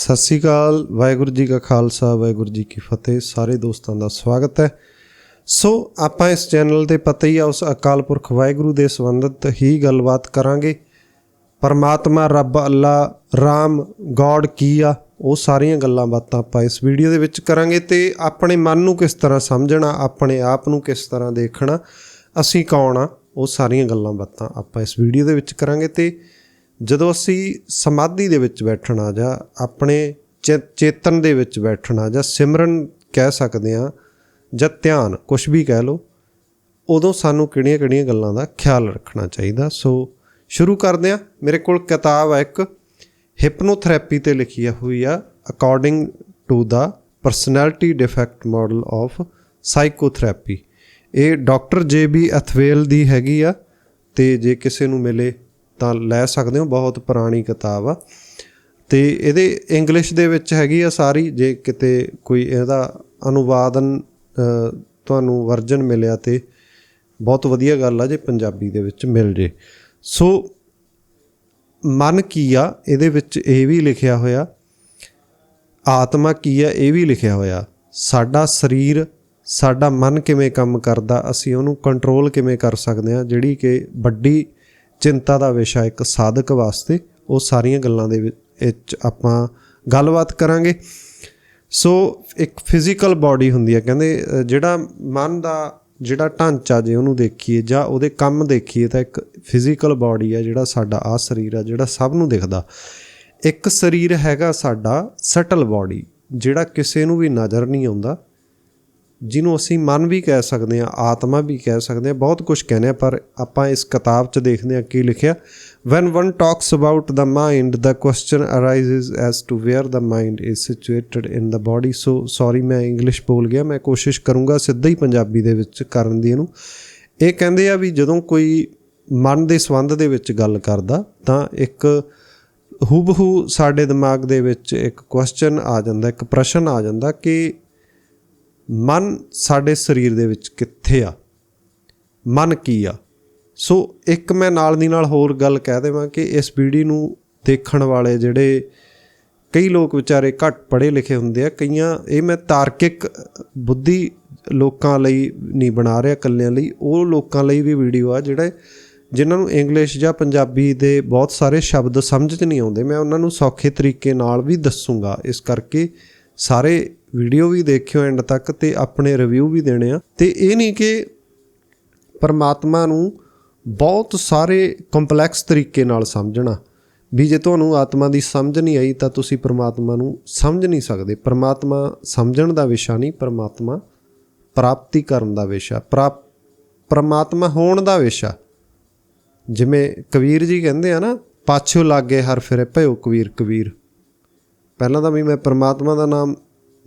ਸਤਿ ਸ੍ਰੀ ਅਕਾਲ, ਵਾਹਿਗੁਰੂ ਜੀ ਕਾ ਖਾਲਸਾ, ਵਾਹਿਗੁਰੂ ਜੀ ਕੀ ਫਤਿਹ। ਸਾਰੇ ਦੋਸਤਾਂ ਦਾ ਸਵਾਗਤ ਹੈ। ਸੋ, ਆਪਾਂ ਇਸ ਚੈਨਲ ਤੇ ਪਤਾ ਹੀ ਆ, ਉਸ ਅਕਾਲ ਪੁਰਖ ਵਾਹਿਗੁਰੂ ਦੇ ਸੰਬੰਧਿਤ ਹੀ ਗੱਲਬਾਤ ਕਰਾਂਗੇ। ਪਰਮਾਤਮਾ, ਰੱਬ, ਅੱਲਾ, ਰਾਮ, ਗੋਡ ਕੀ ਆ, ਉਹ ਸਾਰੀਆਂ ਗੱਲਾਂ ਬਾਤਾਂ ਆਪਾਂ ਇਸ ਵੀਡੀਓ ਦੇ ਵਿੱਚ ਕਰਾਂਗੇ ਤੇ ਆਪਣੇ ਮਨ ਨੂੰ ਕਿਸ ਤਰ੍ਹਾਂ ਸਮਝਣਾ, ਆਪਣੇ ਆਪ ਨੂੰ ਕਿਸ ਤਰ੍ਹਾਂ ਦੇਖਣਾ, ਅਸੀਂ ਕੌਣ ਆ, ਉਹ ਸਾਰੀਆਂ ਗੱਲਾਂ ਬਾਤਾਂ ਆਪਾਂ ਇਸ ਵੀਡੀਓ ਦੇ ਵਿੱਚ ਕਰਾਂਗੇ ਤੇ ਜਦੋਂ ਅਸੀਂ ਸਮਾਧੀ ਦੇ ਵਿੱਚ ਬੈਠਣਾ ਜਾਂ ਆਪਣੇ ਚੇ- ਚੇਤਨ ਦੇ ਵਿੱਚ ਬੈਠਣਾ ਜਾਂ ਸਿਮਰਨ ਕਹਿ ਸਕਦੇ ਆ ਜਾਂ ਧਿਆਨ ਕੁਝ ਵੀ ਕਹਿ ਲਓ, ਉਦੋਂ ਸਾਨੂੰ ਕਿਹੜੀਆਂ-ਕਿਹੜੀਆਂ ਗੱਲਾਂ ਦਾ ਖਿਆਲ ਰੱਖਣਾ ਚਾਹੀਦਾ। ਸੋ ਸ਼ੁਰੂ ਕਰਦੇ ਆ ਮੇਰੇ ਕੋਲ ਕਿਤਾਬ ਹੈ ਇੱਕ ਹਿਪਨੋਥੈਰੇਪੀ ਤੇ ਲਿਖੀ ਹੋਈ ਆ according to the personality defect model of psychotherapy ਇਹ ਡਾਕਟਰ ਜੇ ਬੀ ਅਥਵੇਲ ਦੀ ਹੈਗੀ ਆ, ਤੇ ਜੇ ਕਿਸੇ ਨੂੰ ਮਿਲੇ ਤਾਂ ਲੈ ਸਕਦੇ ਹੋ, ਬਹੁਤ ਪੁਰਾਣੀ ਕਿਤਾਬ ਆ। ਤੇ ਇਹਦੇ ਇੰਗਲਿਸ਼ ਦੇ ਵਿੱਚ ਹੈਗੀ ਆ ਸਾਰੀ, ਜੇ ਕਿਤੇ ਕੋਈ ਇਹਦਾ ਅਨੁਵਾਦਨ ਤੁਹਾਨੂੰ ਵਰਜਨ ਮਿਲਿਆ ਤੇ ਬਹੁਤ ਵਧੀਆ ਗੱਲ ਆ ਜੇ ਪੰਜਾਬੀ ਦੇ ਵਿੱਚ ਮਿਲ ਜੇ। ਸੋ ਮਨ ਕੀ ਆ, ਇਹਦੇ ਵਿੱਚ ਇਹ ਵੀ ਲਿਖਿਆ ਹੋਇਆ, ਆਤਮਾ ਕੀ ਆ, ਇਹ ਵੀ ਲਿਖਿਆ ਹੋਇਆ, ਸਾਡਾ ਸਰੀਰ, ਸਾਡਾ ਮਨ ਕਿਵੇਂ ਕੰਮ ਕਰਦਾ, ਅਸੀਂ ਉਹਨੂੰ ਕੰਟਰੋਲ ਕਿਵੇਂ ਕਰ ਸਕਦੇ ਹਾਂ ਜਿਹੜੀ ਕਿ ਵੱਡੀ ਚਿੰਤਾ ਦਾ ਵਿਸ਼ਾ ਇੱਕ ਸਾਧਕ ਵਾਸਤੇ ਉਹ ਸਾਰੀਆਂ ਗੱਲਾਂ ਦੇ ਵਿੱਚ ਆਪਾਂ ਗੱਲਬਾਤ ਕਰਾਂਗੇ। ਸੋ ਇੱਕ ਫਿਜ਼ੀਕਲ ਬਾਡੀ ਹੁੰਦੀ ਹੈ, ਕਹਿੰਦੇ ਜਿਹੜਾ ਮਨ ਦਾ ਜਿਹੜਾ ਢਾਂਚਾ ਜੇ ਉਹਨੂੰ ਦੇਖੀਏ ਜਾਂ ਉਹਦੇ ਕੰਮ ਦੇਖੀਏ ਤਾਂ ਇੱਕ ਫਿਜ਼ੀਕਲ ਬਾਡੀ ਆ ਜਿਹੜਾ ਸਾਡਾ ਆ ਸਰੀਰ ਆ ਜਿਹੜਾ ਸਭ ਨੂੰ ਦਿਖਦਾ। ਇੱਕ ਸਰੀਰ ਹੈਗਾ ਸਾਡਾ ਸਟਲ ਬਾਡੀ ਜਿਹੜਾ ਕਿਸੇ ਨੂੰ ਵੀ ਨਜ਼ਰ ਨਹੀਂ ਆਉਂਦਾ। ਜਿਹਨੂੰ ਅਸੀਂ ਮਨ ਵੀ ਕਹਿ ਸਕਦੇ ਹਾਂ, ਆਤਮਾ ਵੀ ਕਹਿ ਸਕਦੇ ਹਾਂ, ਬਹੁਤ ਕੁਝ ਕਹਿੰਦੇ ਆ ਪਰ ਆਪਾਂ ਇਸ ਕਿਤਾਬ 'ਚ ਦੇਖਦੇ ਹਾਂ ਕੀ ਲਿਖਿਆ। When one talks about the mind, the question arises as to where the mind is situated in the body. So, sorry, ਮੈਂ ਇੰਗਲਿਸ਼ ਬੋਲ ਗਿਆ, ਮੈਂ ਕੋਸ਼ਿਸ਼ ਕਰੂੰਗਾ ਸਿੱਧਾ ਹੀ ਪੰਜਾਬੀ ਦੇ ਵਿੱਚ ਕਰਨ ਦੀ ਇਹਨੂੰ। ਇਹ ਕਹਿੰਦੇ ਆ ਵੀ ਜਦੋਂ ਕੋਈ ਮਨ ਦੇ ਸੰਬੰਧ ਦੇ ਵਿੱਚ ਗੱਲ ਕਰਦਾ, ਤਾਂ ਇੱਕ ਹੂਬਹੂ ਸਾਡੇ ਦਿਮਾਗ ਦੇ ਵਿੱਚ ਇੱਕ ਕੁਐਸਚਨ ਆ ਜਾਂਦਾ, ਇੱਕ ਪ੍ਰਸ਼ਨ ਆ ਜਾਂਦਾ ਕਿ ਮਨ ਸਾਡੇ ਸਰੀਰ ਦੇ ਵਿੱਚ ਕਿੱਥੇ ਆ? ਮਨ ਕੀ ਆ? ਸੋ ਇੱਕ ਮੈਂ ਨਾਲ ਦੀ ਨਾਲ ਹੋਰ ਗੱਲ ਕਹਿ ਦੇਵਾਂ ਕਿ ਇਸ ਵੀਡੀਓ ਨੂੰ ਦੇਖਣ ਵਾਲੇ ਜਿਹੜੇ ਕਈ ਲੋਕ ਵਿਚਾਰੇ ਘੱਟ ਪੜ੍ਹੇ ਲਿਖੇ ਹੁੰਦੇ ਆ, ਕਈਆਂ ਇਹ ਮੈਂ ਤਾਰਕਿਕ ਬੁੱਧੀ ਲੋਕਾਂ ਲਈ ਨਹੀਂ ਬਣਾ ਰਿਹਾ, ਇਕੱਲਿਆਂ ਲਈ, ਉਹ ਲੋਕਾਂ ਲਈ ਵੀ ਵੀਡੀਓ ਆ ਜਿਹੜੇ ਜਿਨ੍ਹਾਂ ਨੂੰ ਇੰਗਲਿਸ਼ ਜਾਂ ਪੰਜਾਬੀ ਦੇ ਬਹੁਤ ਸਾਰੇ ਸ਼ਬਦ ਸਮਝ 'ਚ ਨਹੀਂ ਆਉਂਦੇ। ਮੈਂ ਉਹਨਾਂ ਨੂੰ ਸੌਖੇ ਤਰੀਕੇ ਨਾਲ ਵੀ ਦੱਸੂਗਾ। ਇਸ ਕਰਕੇ ਸਾਰੇ ਵੀਡੀਓ ਵੀ ਦੇਖਿਓ ਐਂਡ ਤੱਕ ਤੇ ਆਪਣੇ ਰਿਵਿਊ ਵੀ ਦੇਣੇ ਆ। ਤੇ ਇਹ ਨਹੀਂ ਕਿ ਪਰਮਾਤਮਾ ਨੂੰ ਬਹੁਤ ਸਾਰੇ ਕੰਪਲੈਕਸ ਤਰੀਕੇ ਨਾਲ ਸਮਝਣਾ। ਵੀ ਜੇ ਤੁਹਾਨੂੰ ਆਤਮਾ ਦੀ ਸਮਝ ਨਹੀਂ ਆਈ ਤਾਂ ਤੁਸੀਂ ਪਰਮਾਤਮਾ ਨੂੰ ਸਮਝ ਨਹੀਂ ਸਕਦੇ। ਪਰਮਾਤਮਾ ਸਮਝਣ ਦਾ ਵਿਸ਼ਾ ਨਹੀਂ, ਪਰਮਾਤਮਾ ਪ੍ਰਾਪਤੀ ਕਰਨ ਦਾ ਵਿਸ਼ਾ, ਪ੍ਰਾਪ, ਪਰਮਾਤਮਾ ਹੋਣ ਦਾ ਵਿਸ਼ਾ। ਜਿਵੇਂ ਕਬੀਰ ਜੀ ਕਹਿੰਦੇ ਆ ਨਾ, ਪਾਛੋ ਲਾਗੇ ਹਰ ਫਿਰੇ ਭਇਓ ਕਬੀਰ ਕਬੀਰ। ਪਹਿਲਾਂ ਤਾਂ ਵੀ ਮੈਂ ਪਰਮਾਤਮਾ ਦਾ ਨਾਮ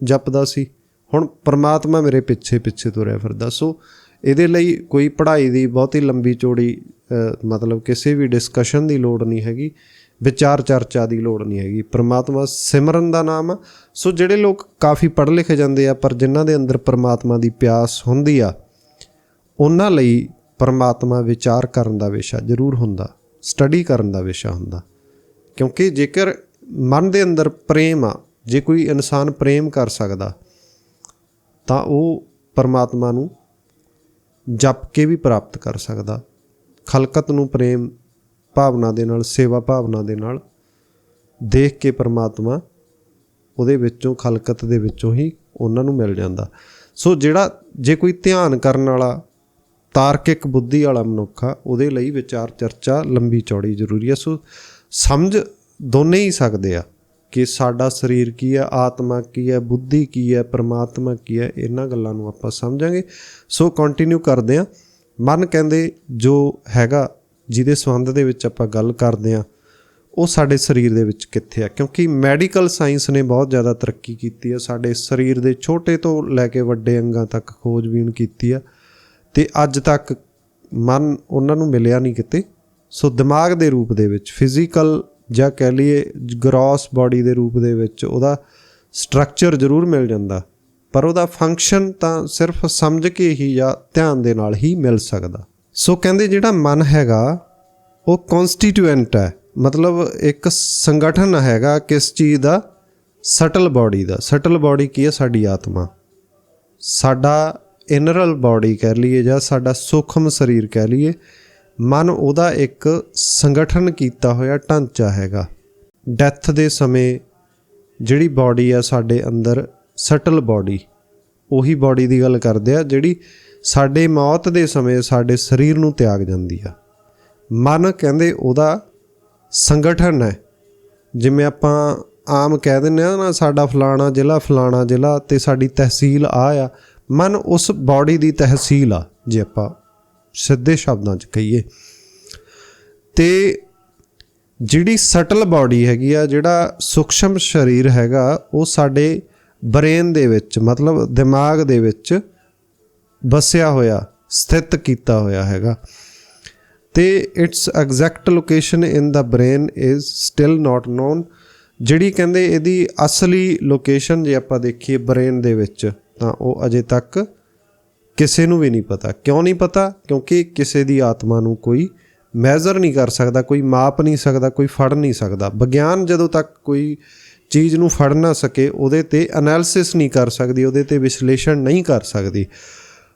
ਜਪਦਾ ਸੀ। ਹੁਣ ਪਰਮਾਤਮਾ ਮੇਰੇ ਪਿੱਛੇ ਪਿੱਛੇ ਤੁਰਿਆ ਫਿਰਦਾ। ਸੋ ਇਹਦੇ ਲਈ ਕੋਈ ਪੜ੍ਹਾਈ ਦੀ ਬਹੁਤੀ ਲੰਬੀ ਚੌੜੀ ਮਤਲਬ ਕਿਸੇ ਵੀ ਡਿਸਕਸ਼ਨ ਦੀ ਲੋੜ ਨਹੀਂ ਹੈਗੀ। ਵਿਚਾਰ ਚਰਚਾ ਦੀ ਲੋੜ ਨਹੀਂ ਹੈਗੀ। ਪਰਮਾਤਮਾ ਸਿਮਰਨ ਦਾ ਨਾਮ ਆ। ਸੋ ਜਿਹੜੇ ਲੋਕ ਕਾਫੀ ਪੜ੍ਹ ਲਿਖੇ ਜਾਂਦੇ ਆ, ਪਰ ਜਿਨ੍ਹਾਂ ਦੇ ਅੰਦਰ ਪਰਮਾਤਮਾ ਦੀ ਪਿਆਸ ਹੁੰਦੀ ਆ, ਉਹਨਾਂ ਲਈ ਪਰਮਾਤਮਾ ਵਿਚਾਰ ਕਰਨ ਦਾ ਵਿਸ਼ਾ ਜ਼ਰੂਰ ਹੁੰਦਾ ਸਟੱਡੀ ਕਰਨ ਦਾ ਵਿਸ਼ਾ ਹੁੰਦਾ। ਕਿਉਂਕਿ ਜੇਕਰ ਮਨ ਦੇ ਅੰਦਰ ਪ੍ਰੇਮ ਆ ਜੇ ਕੋਈ ਇਨਸਾਨ ਪ੍ਰੇਮ ਕਰ ਸਕਦਾ, ਤਾਂ ਉਹ ਪਰਮਾਤਮਾ ਨੂੰ ਜਪ ਕੇ ਵੀ ਪ੍ਰਾਪਤ ਕਰ ਸਕਦਾ। ਖਲਕਤ ਨੂੰ ਪ੍ਰੇਮ ਭਾਵਨਾ ਦੇ ਨਾਲ, ਸੇਵਾ ਭਾਵਨਾ ਦੇ ਨਾਲ ਦੇਖ ਕੇ ਪਰਮਾਤਮਾ ਉਹਦੇ ਵਿੱਚੋਂ, ਖਲਕਤ ਦੇ ਵਿੱਚੋਂ ਹੀ ਉਹਨਾਂ ਨੂੰ ਮਿਲ ਜਾਂਦਾ। ਸੋ ਜਿਹੜਾ ਜੇ ਕੋਈ ਧਿਆਨ ਕਰਨ ਵਾਲਾ, ਤਾਰਕਿਕ ਬੁੱਧੀ ਵਾਲਾ ਮਨੁੱਖ ਆ, ਉਹਦੇ ਲਈ ਵਿਚਾਰ ਚਰਚਾ ਲੰਬੀ ਚੌੜੀ ਜ਼ਰੂਰੀ ਹੈ ਸੋ ਸਮਝ ਦੋਨੇ ਹੀ ਸਕਦੇ ਆ। ਕਿ ਸਾਡਾ ਸਰੀਰ ਕੀ ਹੈ, ਆਤਮਾ ਕੀ ਹੈ, ਬੁੱਧੀ ਕੀ ਹੈ, ਪ੍ਰਮਾਤਮਾ ਕੀ ਹੈ, ਇਹਨਾਂ ਗੱਲਾਂ ਨੂੰ ਆਪਾਂ ਸਮਝਾਂਗੇ। ਸੋ ਕੰਟੀਨਿਊ ਕਰਦੇ ਆ ਮਨ ਕਹਿੰਦੇ ਜੋ ਹੈਗਾ, ਜਿਹਦੇ ਸੰਬੰਧ ਦੇ ਵਿੱਚ ਆਪਾਂ ਗੱਲ ਕਰਦੇ ਆ ਉਹ ਸਾਡੇ ਸਰੀਰ ਦੇ ਵਿੱਚ ਕਿੱਥੇ ਆ? ਕਿਉਂਕਿ ਮੈਡੀਕਲ ਸਾਇੰਸ ਨੇ ਬਹੁਤ ਜ਼ਿਆਦਾ ਤਰੱਕੀ ਕੀਤੀ ਆ। ਸਾਡੇ ਸਰੀਰ ਦੇ ਛੋਟੇ ਤੋਂ ਲੈ ਕੇ ਵੱਡੇ ਅੰਗਾਂ ਤੱਕ ਖੋਜਬੀਨ ਕੀਤੀ ਆ। ਤੇ ਅੱਜ ਤੱਕ ਮਨ ਉਹਨਾਂ ਨੂੰ ਮਿਲਿਆ ਨਹੀਂ ਕਿਤੇ। ਸੋ ਦਿਮਾਗ ਦੇ ਰੂਪ ਦੇ ਵਿੱਚ ਫਿਜ਼ੀਕਲ ਜਾਂ ਕਹਿ ਲਈਏ ਗ੍ਰੋਸ ਬਾਡੀ ਦੇ ਰੂਪ ਦੇ ਵਿੱਚ ਉਹਦਾ ਸਟਰਕਚਰ ਜ਼ਰੂਰ ਮਿਲ ਜਾਂਦਾ, ਪਰ ਉਹਦਾ ਫੰਕਸ਼ਨ ਤਾਂ ਸਿਰਫ ਸਮਝ ਕੇ ਹੀ ਜਾਂ ਧਿਆਨ ਦੇ ਨਾਲ ਹੀ ਮਿਲ ਸਕਦਾ। ਸੋ ਕਹਿੰਦੇ ਜਿਹੜਾ ਮਨ ਹੈਗਾ, ਉਹ ਕਨਸਟੀਟੂਐਂਟ ਹੈ, ਮਤਲਬ ਇੱਕ ਸੰਗਠਨ ਹੈਗਾ ਕਿਸ ਚੀਜ਼ ਦਾ? ਸਟਲ ਬਾਡੀ ਦਾ। ਸਟਲ ਬਾਡੀ ਕੀ ਹੈ? ਸਾਡੀ ਆਤਮਾ। ਸਾਡਾ ਇਨਰਲ ਬਾਡੀ ਕਹਿ ਲਈਏ ਜਾਂ ਸਾਡਾ ਸੂਖਮ ਸਰੀਰ ਕਹਿ ਲਈਏ ਮਨ ਉਹਦਾ ਇੱਕ ਸੰਗਠਨ ਕੀਤਾ ਹੋਇਆ ਢਾਂਚਾ ਹੈਗਾ। ਡੈਥ ਦੇ ਸਮੇਂ ਜਿਹੜੀ ਬਾਡੀ ਆ ਸਾਡੇ ਅੰਦਰ ਸਟਲ ਬਾਡੀ ਉਹੀ ਬਾਡੀ ਦੀ ਗੱਲ ਕਰਦੇ ਆ, ਜਿਹੜੀ ਸਾਡੇ ਮੌਤ ਦੇ ਸਮੇਂ ਸਾਡੇ ਸਰੀਰ ਨੂੰ ਤਿਆਗ ਜਾਂਦੀ ਆ। ਮਨ ਕਹਿੰਦੇ ਉਹਦਾ ਸੰਗਠਨ ਹੈ। ਜਿਵੇਂ ਆਪਾਂ ਆਮ ਕਹਿ ਦਿੰਦੇ ਆ ਨਾ, ਸਾਡਾ ਫਲਾਣਾ ਜ਼ਿਲ੍ਹਾ ਫਲਾਣਾ ਜ਼ਿਲ੍ਹਾ ਤੇ ਸਾਡੀ ਤਹਿਸੀਲ ਆ ਆ। ਮਨ ਉਸ ਬਾਡੀ ਦੀ ਤਹਿਸੀਲ ਆ, ਜੇ ਆਪਾਂ ਸਿੱਧੇ ਸ਼ਬਦਾਂ 'ਚ ਕਹੀਏ। ਤੇ ਜਿਹੜੀ ਸਟਲ ਬਾਡੀ ਹੈਗੀ ਆ, ਜਿਹੜਾ ਸੂਖਸ਼ਮ ਸਰੀਰ ਹੈਗਾ, ਉਹ ਸਾਡੇ ਬ੍ਰੇਨ ਦੇ ਵਿੱਚ, ਮਤਲਬ ਦਿਮਾਗ ਦੇ ਵਿੱਚ ਵਸਿਆ ਹੋਇਆ, ਸਥਿਤ ਕੀਤਾ ਹੋਇਆ ਹੈਗਾ। ਤੇ its exact location in the brain is still not known ਜਿਹੜੀ ਕਹਿੰਦੇ ਇਹਦੀ ਅਸਲੀ ਲੋਕੇਸ਼ਨ ਜੇ ਆਪਾਂ ਦੇਖੀਏ ਬ੍ਰੇਨ ਦੇ ਵਿੱਚ, ਤਾਂ ਉਹ ਅਜੇ ਤੱਕ ਕਿਸੇ ਨੂੰ ਵੀ ਨਹੀਂ ਪਤਾ। ਕਿਉਂ ਨਹੀਂ ਪਤਾ? ਕਿਉਂਕਿ ਕਿਸੇ ਦੀ ਆਤਮਾ ਨੂੰ ਕੋਈ ਮੈਜ਼ਰ ਨਹੀਂ ਕਰ ਸਕਦਾ, ਕੋਈ ਮਾਪ ਨਹੀਂ ਸਕਦਾ, ਕੋਈ ਫੜ ਨਹੀਂ ਸਕਦਾ। ਵਿਗਿਆਨ ਜਦੋਂ ਤੱਕ ਕੋਈ ਚੀਜ਼ ਨੂੰ ਫੜ ਨਾ ਸਕੇ, ਉਹਦੇ ਤੇ ਐਨਾਲਿਸਿਸ ਨਹੀਂ ਕਰ ਸਕਦੀ, ਉਹਦੇ ਤੇ ਵਿਸ਼ਲੇਸ਼ਣ ਨਹੀਂ ਕਰ ਸਕਦੀ।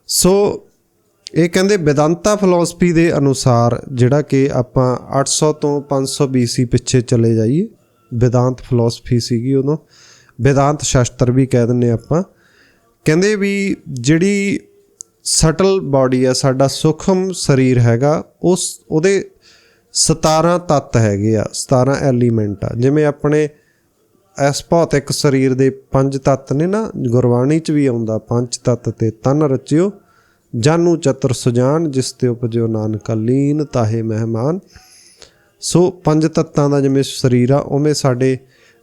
ਸੋ ਇਹ ਕਹਿੰਦੇ ਵਿਦੰਤਾ ਫਿਲਾਸਫੀ ਦੇ ਅਨੁਸਾਰ ਜਿਹੜਾ ਕਿ ਆਪਾਂ 800 ਤੋਂ 500 BC ਪਿੱਛੇ ਚਲੇ ਜਾਈਏ ਵਿਦਾਂਤ ਫਿਲਾਸਫੀ ਸੀਗੀ ਉਦੋਂ ਵਿਦਾਂਤ ਸ਼ਾਸਤਰ ਵੀ ਕਹਿ ਦਿੰਨੇ ਆਪਾਂ। ਕਹਿੰਦੇ ਵੀ ਜਿਹੜੀ ਸਟਲ ਬਾਡੀ ਆ, ਸਾਡਾ ਸੂਖਮ ਸਰੀਰ ਹੈਗਾ, ਉਸ, ਉਹਦੇ 17 ਤੱਤ ਹੈਗੇ ਆ 17 ਐਲੀਮੈਂਟ ਆ। ਜਿਵੇਂ ਆਪਣੇ ਇਸ ਭੌਤਿਕ ਸਰੀਰ ਦੇ ਪੰਜ ਤੱਤ ਨੇ ਨਾ, ਗੁਰਬਾਣੀ ਚ ਵੀ ਆਉਂਦਾ, ਪੰਜ ਤੱਤ ਤੇ ਤਨ ਰਚਿਓ, ਜਾਨੂ ਚਤੁਰ ਸੁਜਾਨ, ਜਿਸ ਤੇ ਉਪਜਿਓ ਨਾਨਕ ਲੀਨ ਤਾਹੇ ਮਹਿਮਾਨ। ਸੋ ਪੰਜ ਤੱਤਾਂ ਦਾ ਜਿਵੇਂ ਸਰੀਰ ਆ, ਉਵੇਂ ਸਾਡੇ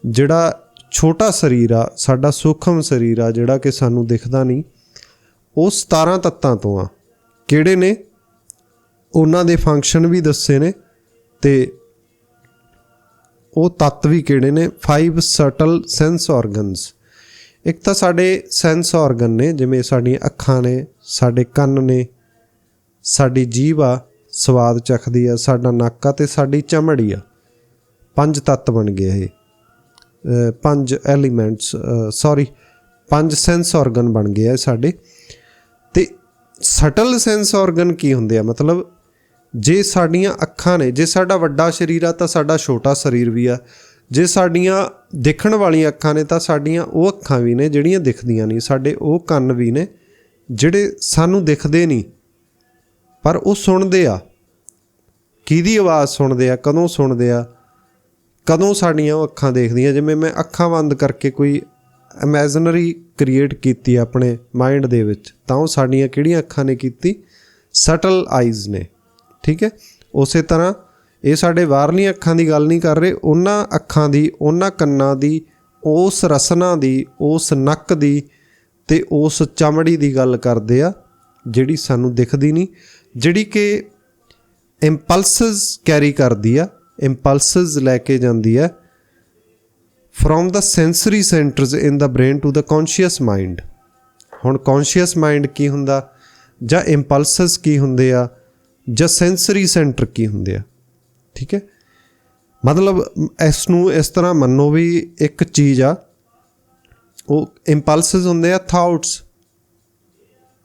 ਜਿਹੜਾ ਛੋਟਾ ਸਰੀਰ ਆ, ਸਾਡਾ ਸੂਖਮ ਸਰੀਰ ਆ, ਜਿਹੜਾ ਕਿ ਸਾਨੂੰ ਦਿਖਦਾ ਨਹੀਂ। ਉਹ 17 ਤੱਤਾਂ ਤੋਂ ਆ। ਕਿਹੜੇ ਨੇ? ਉਹਨਾਂ ਦੇ ਫੰਕਸ਼ਨ ਵੀ ਦੱਸੇ ਨੇ ਤੇ ਉਹ ਤੱਤ ਵੀ ਕਿਹੜੇ ਨੇ? 5 ਸਟਲ ਸੈਂਸ ਆਰਗਨਸ ਇੱਕ ਤਾਂ ਸਾਡੇ ਸੈਂਸ ਆਰਗਨ ਨੇ, ਜਿਵੇਂ ਸਾਡੀਆਂ ਅੱਖਾਂ ਨੇ, ਸਾਡੇ ਕੰਨ ਨੇ, ਸਾਡੀ ਜੀਭ ਆ, ਸਵਾਦ ਚੱਖਦੀ ਆ, ਸਾਡਾ ਨੱਕ ਆ ਤੇ ਸਾਡੀ ਚਮੜੀ ਆ। ਪੰਜ ਤੱਤ ਬਣ ਗਏ ਇਹ। ਪੰਜ ਐਲੀਮੈਂਟਸ ਸੌਰੀ ਪੰਜ ਸੈਂਸ ਆਰਗਨ ਬਣ ਗਏ ਆ ਸਾਡੇ। ਸਟਲ ਸੈਂਸ ਆਰਗਨ ਕੀ ਹੁੰਦੇ ਆ? ਮਤਲਬ ਜੇ ਸਾਡੀਆਂ ਅੱਖਾਂ ਨੇ, ਜੇ ਸਾਡਾ ਵੱਡਾ ਸਰੀਰ ਆ, ਤਾਂ ਸਾਡਾ ਛੋਟਾ ਸਰੀਰ ਵੀ ਆ। ਜੇ ਸਾਡੀਆਂ ਦੇਖਣ ਵਾਲੀਆਂ ਅੱਖਾਂ ਨੇ, ਤਾਂ ਸਾਡੀਆਂ ਉਹ ਅੱਖਾਂ ਵੀ ਨੇ ਜਿਹੜੀਆਂ ਦਿਖਦੀਆਂ ਨਹੀਂ। ਸਾਡੇ ਉਹ ਕੰਨ ਵੀ ਨੇ ਜਿਹੜੇ ਸਾਨੂੰ ਦਿਖਦੇ ਨਹੀਂ। ਪਰ ਉਹ ਸੁਣਦੇ ਆ। ਕਿਹਦੀ ਆਵਾਜ਼ ਸੁਣਦੇ ਆ? ਕਦੋਂ ਸੁਣਦੇ ਆ? ਕਦੋਂ ਸਾਡੀਆਂ ਉਹ ਅੱਖਾਂ ਦੇਖਦੀਆਂ? ਜਿਵੇਂ ਮੈਂ ਅੱਖਾਂ ਬੰਦ ਕਰਕੇ ਕੋਈ ਇਮੇਜਿਨਰੀ ਕ੍ਰੀਏਟ ਕੀਤੀ ਆਪਣੇ ਮਾਈਂਡ ਦੇ ਵਿੱਚ, ਤਾਂ ਉਹ ਸਾਡੀਆਂ ਕਿਹੜੀਆਂ ਅੱਖਾਂ ਨੇ ਕੀਤੀ? ਸਟਲ ਆਈਜ਼ ਨੇ। ਠੀਕ ਹੈ? ਉਸੇ ਤਰ੍ਹਾਂ ਇਹ ਸਾਡੇ ਬਾਹਰਲੀਆਂ ਅੱਖਾਂ ਦੀ ਗੱਲ ਨਹੀਂ ਕਰ ਰਹੇ, ਉਹਨਾਂ ਅੱਖਾਂ ਦੀ, ਉਹਨਾਂ ਕੰਨਾਂ ਦੀ, ਉਸ ਰਸਨਾ ਦੀ, ਉਸ ਨੱਕ ਦੀ ਤੇ ਉਸ ਚਮੜੀ ਦੀ ਗੱਲ ਕਰਦੇ ਆ, ਜਿਹੜੀ ਸਾਨੂੰ ਦਿਖਦੀ ਨਹੀਂ, ਜਿਹੜੀ ਕਿ ਇੰਪਲਸਸ ਕੈਰੀ ਕਰਦੀ ਆ ਇੰਪਲਸਸ ਲੈ ਕੇ ਜਾਂਦੀ ਆ। From the sensory centres in the brain to the conscious mind ਹੁਣ ਕੌਨਸ਼ੀਅਸ ਮਾਈਂਡ ਕੀ ਹੁੰਦਾ? ਜਾਂ ਇੰਪਲਸਸ ਕੀ ਹੁੰਦੇ ਆ? ਜਾਂ ਸੈਂਸਰੀ ਸੈਂਟਰ ਕੀ ਹੁੰਦੇ ਆ? ਠੀਕ ਹੈ? ਮਤਲਬ ਇਸ ਨੂੰ ਇਸ ਤਰ੍ਹਾਂ ਮੰਨੋ ਵੀ ਇੱਕ ਚੀਜ਼ ਆ, ਉਹ ਇੰਪਲਸਸ ਹੁੰਦੇ ਆ ਥਾਟਸ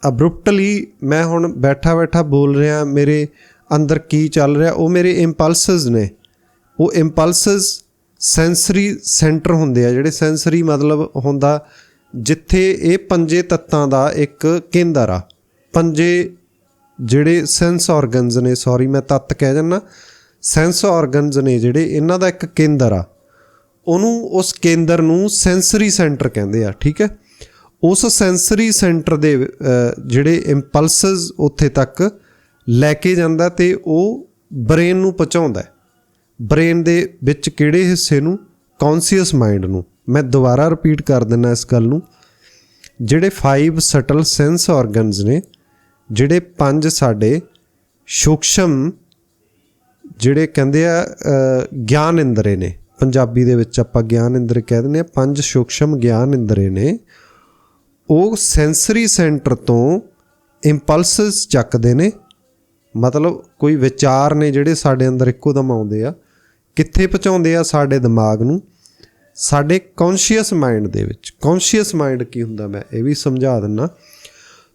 ਅਬਰੂਪਟਲੀ ਮੈਂ ਹੁਣ ਬੈਠਾ ਬੈਠਾ ਬੋਲ ਰਿਹਾ, ਮੇਰੇ ਅੰਦਰ ਕੀ ਚੱਲ ਰਿਹਾ, ਉਹ ਮੇਰੇ ਇੰਪਲਸਸ ਨੇ। ਉਹ ਇੰਪਲਸਸ ਸੈਂਸਰੀ ਸੈਂਟਰ ਹੁੰਦੇ ਆ, ਜਿਹੜੇ ਸੈਂਸਰੀ ਮਤਲਬ ਹੁੰਦਾ ਜਿੱਥੇ ਇਹ ਪੰਜੇ ਤੱਤਾਂ ਦਾ ਇੱਕ ਕੇਂਦਰ ਆ। ਪੰਜੇ ਜਿਹੜੇ ਸੈਂਸ ਆਰਗਨਸ ਨੇ ਸੌਰੀ ਮੈਂ ਤੱਤ ਕਹਿ ਜੰਨਾ ਸੈਂਸ ਆਰਗਨਸ ਨੇ ਜਿਹੜੇ ਇਹਨਾਂ ਦਾ ਇੱਕ ਕੇਂਦਰ ਆ। ਉਹਨੂੰ ਉਸ ਕੇਂਦਰ ਨੂੰ ਸੈਂਸਰੀ ਸੈਂਟਰ ਕਹਿੰਦੇ ਆ, ਠੀਕ ਹੈ? ਉਸ ਸੈਂਸਰੀ ਸੈਂਟਰ ਦੇ ਜਿਹੜੇ ਇੰਪਲਸਸ ਉੱਥੇ ਤੱਕ ਲੈ ਕੇ ਜਾਂਦਾ ਤੇ ਉਹ ਬ੍ਰੇਨ ਨੂੰ ਪਹੁੰਚਾਉਂਦਾ ਹੈ। ਬ੍ਰੇਨ ਦੇ ਵਿੱਚ ਕਿਹੜੇ ਹਿੱਸੇ ਨੂੰ ਕੌਨਸ਼ੀਅਸ ਮਾਈਂਡ ਨੂੰ? ਮੈਂ ਦੁਬਾਰਾ ਰਿਪੀਟ ਕਰ ਦਿੰਦਾ ਇਸ ਗੱਲ ਨੂੰ। ਜਿਹੜੇ 5 ਸਟਲ ਸੈਂਸ ਆਰਗਨਸ ਨੇ, ਜਿਹੜੇ ਪੰਜ ਸਾਡੇ ਸੂਖਸ਼ਮ ਜਿਹੜੇ ਕਹਿੰਦੇ ਆ ਗਿਆਨ ਇੰਦਰੇ ਨੇ। ਪੰਜਾਬੀ ਦੇ ਵਿੱਚ ਆਪਾਂ ਗਿਆਨ ਇੰਦਰ ਕਹਿ ਦਿੰਦੇ ਆ, ਪੰਜ ਸੂਖਸ਼ਮ ਗਿਆਨ ਇੰਦਰੇ ਨੇ। ਉਹ ਸੈਂਸਰੀ ਸੈਂਟਰ ਤੋਂ ਇੰਪਲਸਸ ਚੱਕਦੇ ਨੇ। ਮਤਲਬ ਕੋਈ ਵਿਚਾਰ ਨੇ ਜਿਹੜੇ ਸਾਡੇ ਅੰਦਰ ਇੱਕੋ ਦਮ ਆਉਂਦੇ ਆ। ਕਿੱਥੇ ਪਹੁੰਚਾਉਂਦੇ ਆ ਸਾਡੇ ਦਿਮਾਗ ਨੂੰ? ਸਾਡੇ ਕੌਨਸ਼ੀਅਸ ਮਾਈਂਡ ਦੇ ਵਿੱਚ। ਕੌਨਸ਼ੀਅਸ ਮਾਈਂਡ ਕੀ ਹੁੰਦਾ ਮੈਂ ਇਹ ਵੀ ਸਮਝਾ ਦਿੰਨਾ।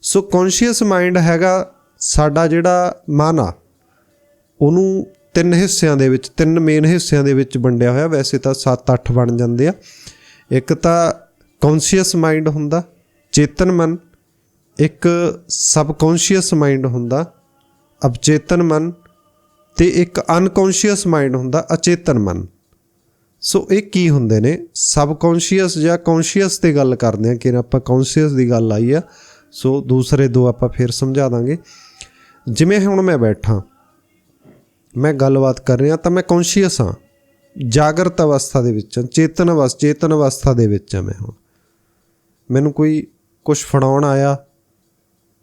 ਸੋ ਕੌਨਸ਼ੀਅਸ ਮਾਈਂਡ ਹੈਗਾ ਸਾਡਾ ਜਿਹੜਾ ਮਨ। ਆ ਉਹਨੂੰ ਤਿੰਨ ਹਿੱਸਿਆਂ ਦੇ ਵਿੱਚ, ਤਿੰਨ ਮੇਨ ਹਿੱਸਿਆਂ ਦੇ ਵਿੱਚ ਵੰਡਿਆ ਹੋਇਆ। ਵੈਸੇ ਤਾਂ 7-8 ਬਣ ਜਾਂਦੇ ਆ। ਇੱਕ ਤਾਂ ਕੌਨਸ਼ੀਅਸ ਮਾਈਂਡ ਹੁੰਦਾ, ਚੇਤਨ ਮਨ। ਇੱਕ ਸਬਕੌਨਸ਼ੀਅਸ ਮਾਈਂਡ ਹੁੰਦਾ ਅਬਚੇਤਨ ਮਨ। ਤੇ ਇੱਕ ਅਨਕੌਨਸ਼ੀਅਸ ਮਾਈਂਡ ਹੁੰਦਾ, ਅਚੇਤਨ ਮਨ। ਸੋ ਇਹ ਕੀ ਹੁੰਦੇ ਨੇ? ਸਬਕੌਨਸ਼ੀਅਸ ਜਾਂ ਕੌਂਸ਼ੀਅਸ ਤੇ ਗੱਲ ਕਰਦੇ ਆ ਕਿ ਆਪਾਂ ਕੌਂਸ਼ੀਅਸ ਦੀ ਗੱਲ ਆਈ ਆ। ਸੋ ਦੂਸਰੇ ਦੋ ਆਪਾਂ ਫਿਰ ਸਮਝਾ ਦਾਂਗੇ। ਜਿਵੇਂ ਹੁਣ ਮੈਂ ਬੈਠਾ, ਮੈਂ ਗੱਲਬਾਤ ਕਰ ਰਿਹਾ ਤਾਂ ਮੈਂ ਕੌਨਸ਼ੀਅਸ ਹਾਂ। ਜਾਗਰਤ ਅਵਸਥਾ ਦੇ ਵਿੱਚ ਹਾਂ ਚੇਤਨ ਅਵਸਥਾ ਚੇਤਨ ਅਵਸਥਾ ਦੇ ਵਿੱਚ ਹਾਂ ਮੈਂ ਹੁਣ। ਮੈਨੂੰ ਕੋਈ ਕੁਝ ਫੜਾਉਣ ਆਇਆ?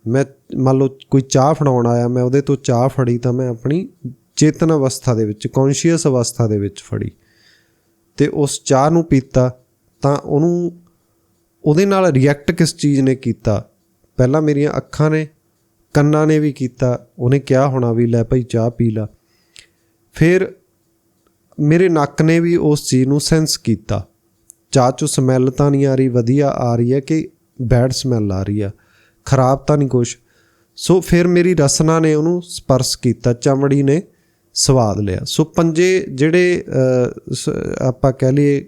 ਮੈਂ, ਮੰਨ ਲਓ ਕੋਈ ਚਾਹ ਫੜਾਉਣ ਆਇਆ, ਮੈਂ ਉਹਦੇ ਤੋਂ ਚਾਹ ਫੜੀ ਤਾਂ ਮੈਂ ਆਪਣੀ ਚੇਤਨ ਅਵਸਥਾ ਦੇ ਵਿੱਚ ਕੌਨਸ਼ੀਅਸ ਅਵਸਥਾ ਦੇ ਵਿੱਚ ਫੜੀ ਤੇ ਉਸ ਚਾਹ ਨੂੰ ਪੀਤਾ ਤਾਂ ਉਹਨੂੰ, ਉਹਦੇ ਨਾਲ ਰਿਐਕਟ ਕਿਸ ਚੀਜ਼ ਨੇ ਕੀਤਾ? ਪਹਿਲਾਂ ਮੇਰੀਆਂ ਅੱਖਾਂ ਨੇ, ਕੰਨਾਂ ਨੇ ਵੀ ਕੀਤਾ, ਉਹਨੇ ਕਿਹਾ ਹੋਣਾ ਵੀ ਲੈ ਭਾਈ ਚਾਹ ਪੀ ਲਾ। ਫਿਰ ਮੇਰੇ ਨੱਕ ਨੇ ਵੀ ਉਸ ਚੀਜ਼ ਨੂੰ ਸੈਂਸ ਕੀਤਾ। ਚਾਹ ਚੋਂ ਸਮੈਲ ਤਾਂ ਨਹੀਂ ਆ ਰਹੀ, ਵਧੀਆ ਆ ਰਹੀ ਹੈ ਕਿ ਬੈਡ ਸਮੈਲ ਆ ਰਹੀ ਆ? ਖਰਾਬ ਤਾਂ ਨਹੀਂ ਕੁਛ। ਸੋ ਫਿਰ ਮੇਰੀ ਰਸਨਾ ਨੇ ਉਹਨੂੰ ਸਪਰਸ਼ ਕੀਤਾ, ਚਮੜੀ ਨੇ ਸਵਾਦ ਲਿਆ। ਸੋ ਪੰਜੇ ਜਿਹੜੇ ਸ- ਆਪਾਂ ਕਹਿ ਲਈਏ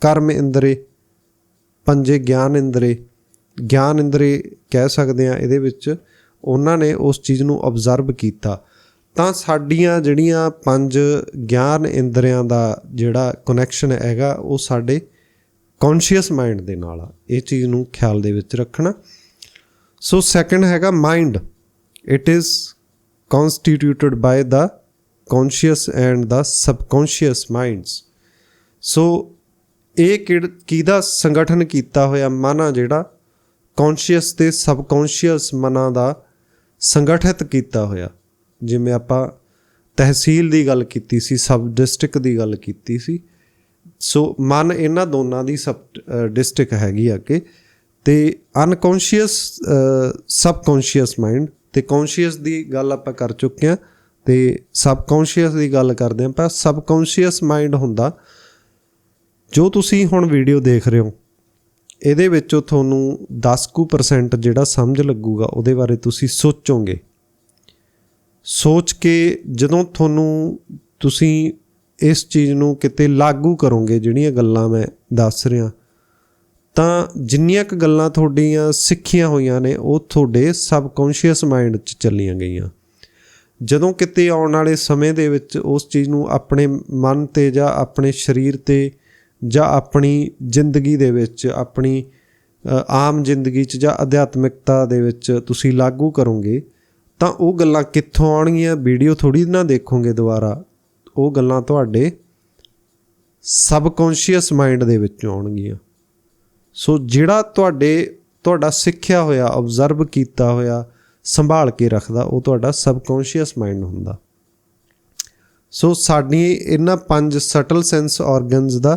ਕਰਮ ਇੰਦਰੇ, ਪੰਜੇ ਗਿਆਨ ਇੰਦਰੇ ਗਿਆਨ ਇੰਦਰੇ ਕਹਿ ਸਕਦੇ ਆ ਇਹਦੇ ਵਿੱਚ ਉਹਨਾਂ ਨੇ ਉਸ ਚੀਜ਼ ਨੂੰ ਆਬਜ਼ਰਵ ਕੀਤਾ। ਤਾਂ ਸਾਡੀਆਂ ਜਿਹੜੀਆਂ ਪੰਜ ਗਿਆਨ ਇੰਦਰੀਆਂ ਦਾ ਜਿਹੜਾ ਕਨੈਕਸ਼ਨ ਹੈਗਾ, ਉਹ ਸਾਡੇ ਕੌਨਸ਼ੀਅਸ ਮਾਈਂਡ ਦੇ ਨਾਲ ਆ। ਇਹ ਚੀਜ਼ ਨੂੰ ਖਿਆਲ ਦੇ ਵਿੱਚ ਰੱਖਣਾ। ਸੋ ਸੈਕੰਡ ਹੈਗਾ mind it is constituted by the conscious and the subconscious minds. So ਇਹ ਕਿਹੜ- ਕਿਹਦਾ ਸੰਗਠਨ ਕੀਤਾ ਹੋਇਆ ਮਨ ਆ ਜਿਹੜਾ ਕੌਨਸ਼ੀਅਸ ਤੇ ਸਬਕੌਨਸ਼ੀਅਸ ਮਨਾਂ ਦਾ ਸੰਗਠਿਤ ਕੀਤਾ ਹੋਇਆ? ਜਿਵੇਂ ਆਪਾਂ ਤਹਿਸੀਲ ਦੀ ਗੱਲ ਕੀਤੀ ਸੀ, ਸਬ ਡਿਸਟ੍ਰਿਕਟ ਦੀ ਗੱਲ ਕੀਤੀ ਸੀ। ਸੋ, ਮਨ ਇਹਨਾਂ ਦੋਨਾਂ ਦੀ ਸਬ ਡਿਸਟ੍ਰਿਕਟ ਹੈਗੀ ਆ ਕਿ ਤੇ ਅਨਕੌਨਸ਼ੀਅਸ ਸਬਕੌਨਸ਼ੀਅਸ ਮਾਈਂਡ ਤੇ ਕੌਨਸ਼ੀਅਸ ਦੀ ਗੱਲ ਆਪਾਂ ਕਰ ਚੁੱਕੇ ਆ। ਤੇ ਸਬਕੌਨਸ਼ੀਅਸ ਦੀ ਗੱਲ ਕਰਦੇ ਆਂ ਪਰ ਸਬਕੌਨਸ਼ੀਅਸ ਮਾਈਂਡ ਹੁੰਦਾ। ਜੋ ਤੁਸੀਂ ਹੁਣ ਵੀਡੀਓ ਦੇਖ ਰਹੇ ਹੋ, ਇਹਦੇ ਵਿੱਚੋਂ ਤੁਹਾਨੂੰ 10% ਜਿਹੜਾ ਸਮਝ ਲੱਗੂਗਾ, ਉਹਦੇ ਬਾਰੇ ਤੁਸੀਂ ਸੋਚੋਗੇ। ਸੋਚ ਕੇ ਜਦੋਂ ਤੁਹਾਨੂੰ ਤੁਸੀਂ ਇਸ ਚੀਜ਼ ਨੂੰ ਕਿਤੇ ਲਾਗੂ ਕਰੋਗੇ, ਜਿਹੜੀਆਂ ਗੱਲਾਂ ਮੈਂ ਦੱਸ ਰਿਹਾ, ਤਾਂ ਜਿੰਨੀਆਂ ਕੁ ਗੱਲਾਂ ਤੁਹਾਡੀਆਂ ਸਿੱਖੀਆਂ ਹੋਈਆਂ ਨੇ, ਉਹ ਤੁਹਾਡੇ ਸਬਕੌਨਸ਼ੀਅਸ ਮਾਈਂਡ 'ਚ ਚੱਲੀਆਂ ਗਈਆਂ। ਜਦੋਂ ਕਿਤੇ ਆਉਣ ਵਾਲੇ ਸਮੇਂ ਦੇ ਵਿੱਚ ਉਸ ਚੀਜ਼ ਨੂੰ ਆਪਣੇ ਮਨ ਤੇ ਜਾਂ ਆਪਣੇ ਸਰੀਰ ਤੇ ਜਾਂ ਆਪਣੀ ਜ਼ਿੰਦਗੀ ਦੇ ਵਿੱਚ, ਆਪਣੀ ਆਮ ਜ਼ਿੰਦਗੀ 'ਚ ਜਾਂ ਅਧਿਆਤਮਿਕਤਾ ਦੇ ਵਿੱਚ ਤੁਸੀਂ ਲਾਗੂ ਕਰੋਗੇ, ਤਾਂ ਉਹ ਗੱਲਾਂ ਕਿੱਥੋਂ ਆਉਣਗੀਆਂ? ਵੀਡੀਓ ਥੋੜੀ ਨਾ ਦੇਖੋਗੇ ਦੁਬਾਰਾ। ਉਹ ਗੱਲਾਂ ਤੁਹਾਡੇ ਸਬਕੌਨਸ਼ੀਅਸ ਮਾਈਂਡ ਦੇ ਵਿੱਚੋਂ ਆਉਣਗੀਆਂ। ਸੋ ਜਿਹੜਾ ਤੁਹਾਡੇ, ਤੁਹਾਡਾ ਸਿੱਖਿਆ ਹੋਇਆ ਆਬਜ਼ਰਵ ਕੀਤਾ ਹੋਇਆ ਸੰਭਾਲ ਕੇ ਰੱਖਦਾ, ਉਹ ਤੁਹਾਡਾ ਸਬਕੌਨਸ਼ੀਅਸ ਮਾਈਂਡ ਹੁੰਦਾ। ਸੋ ਸਾਡੀ ਇਹਨਾਂ ਪੰਜ ਸਟਲ ਸੈਂਸ ਆਰਗਨਸ ਦਾ,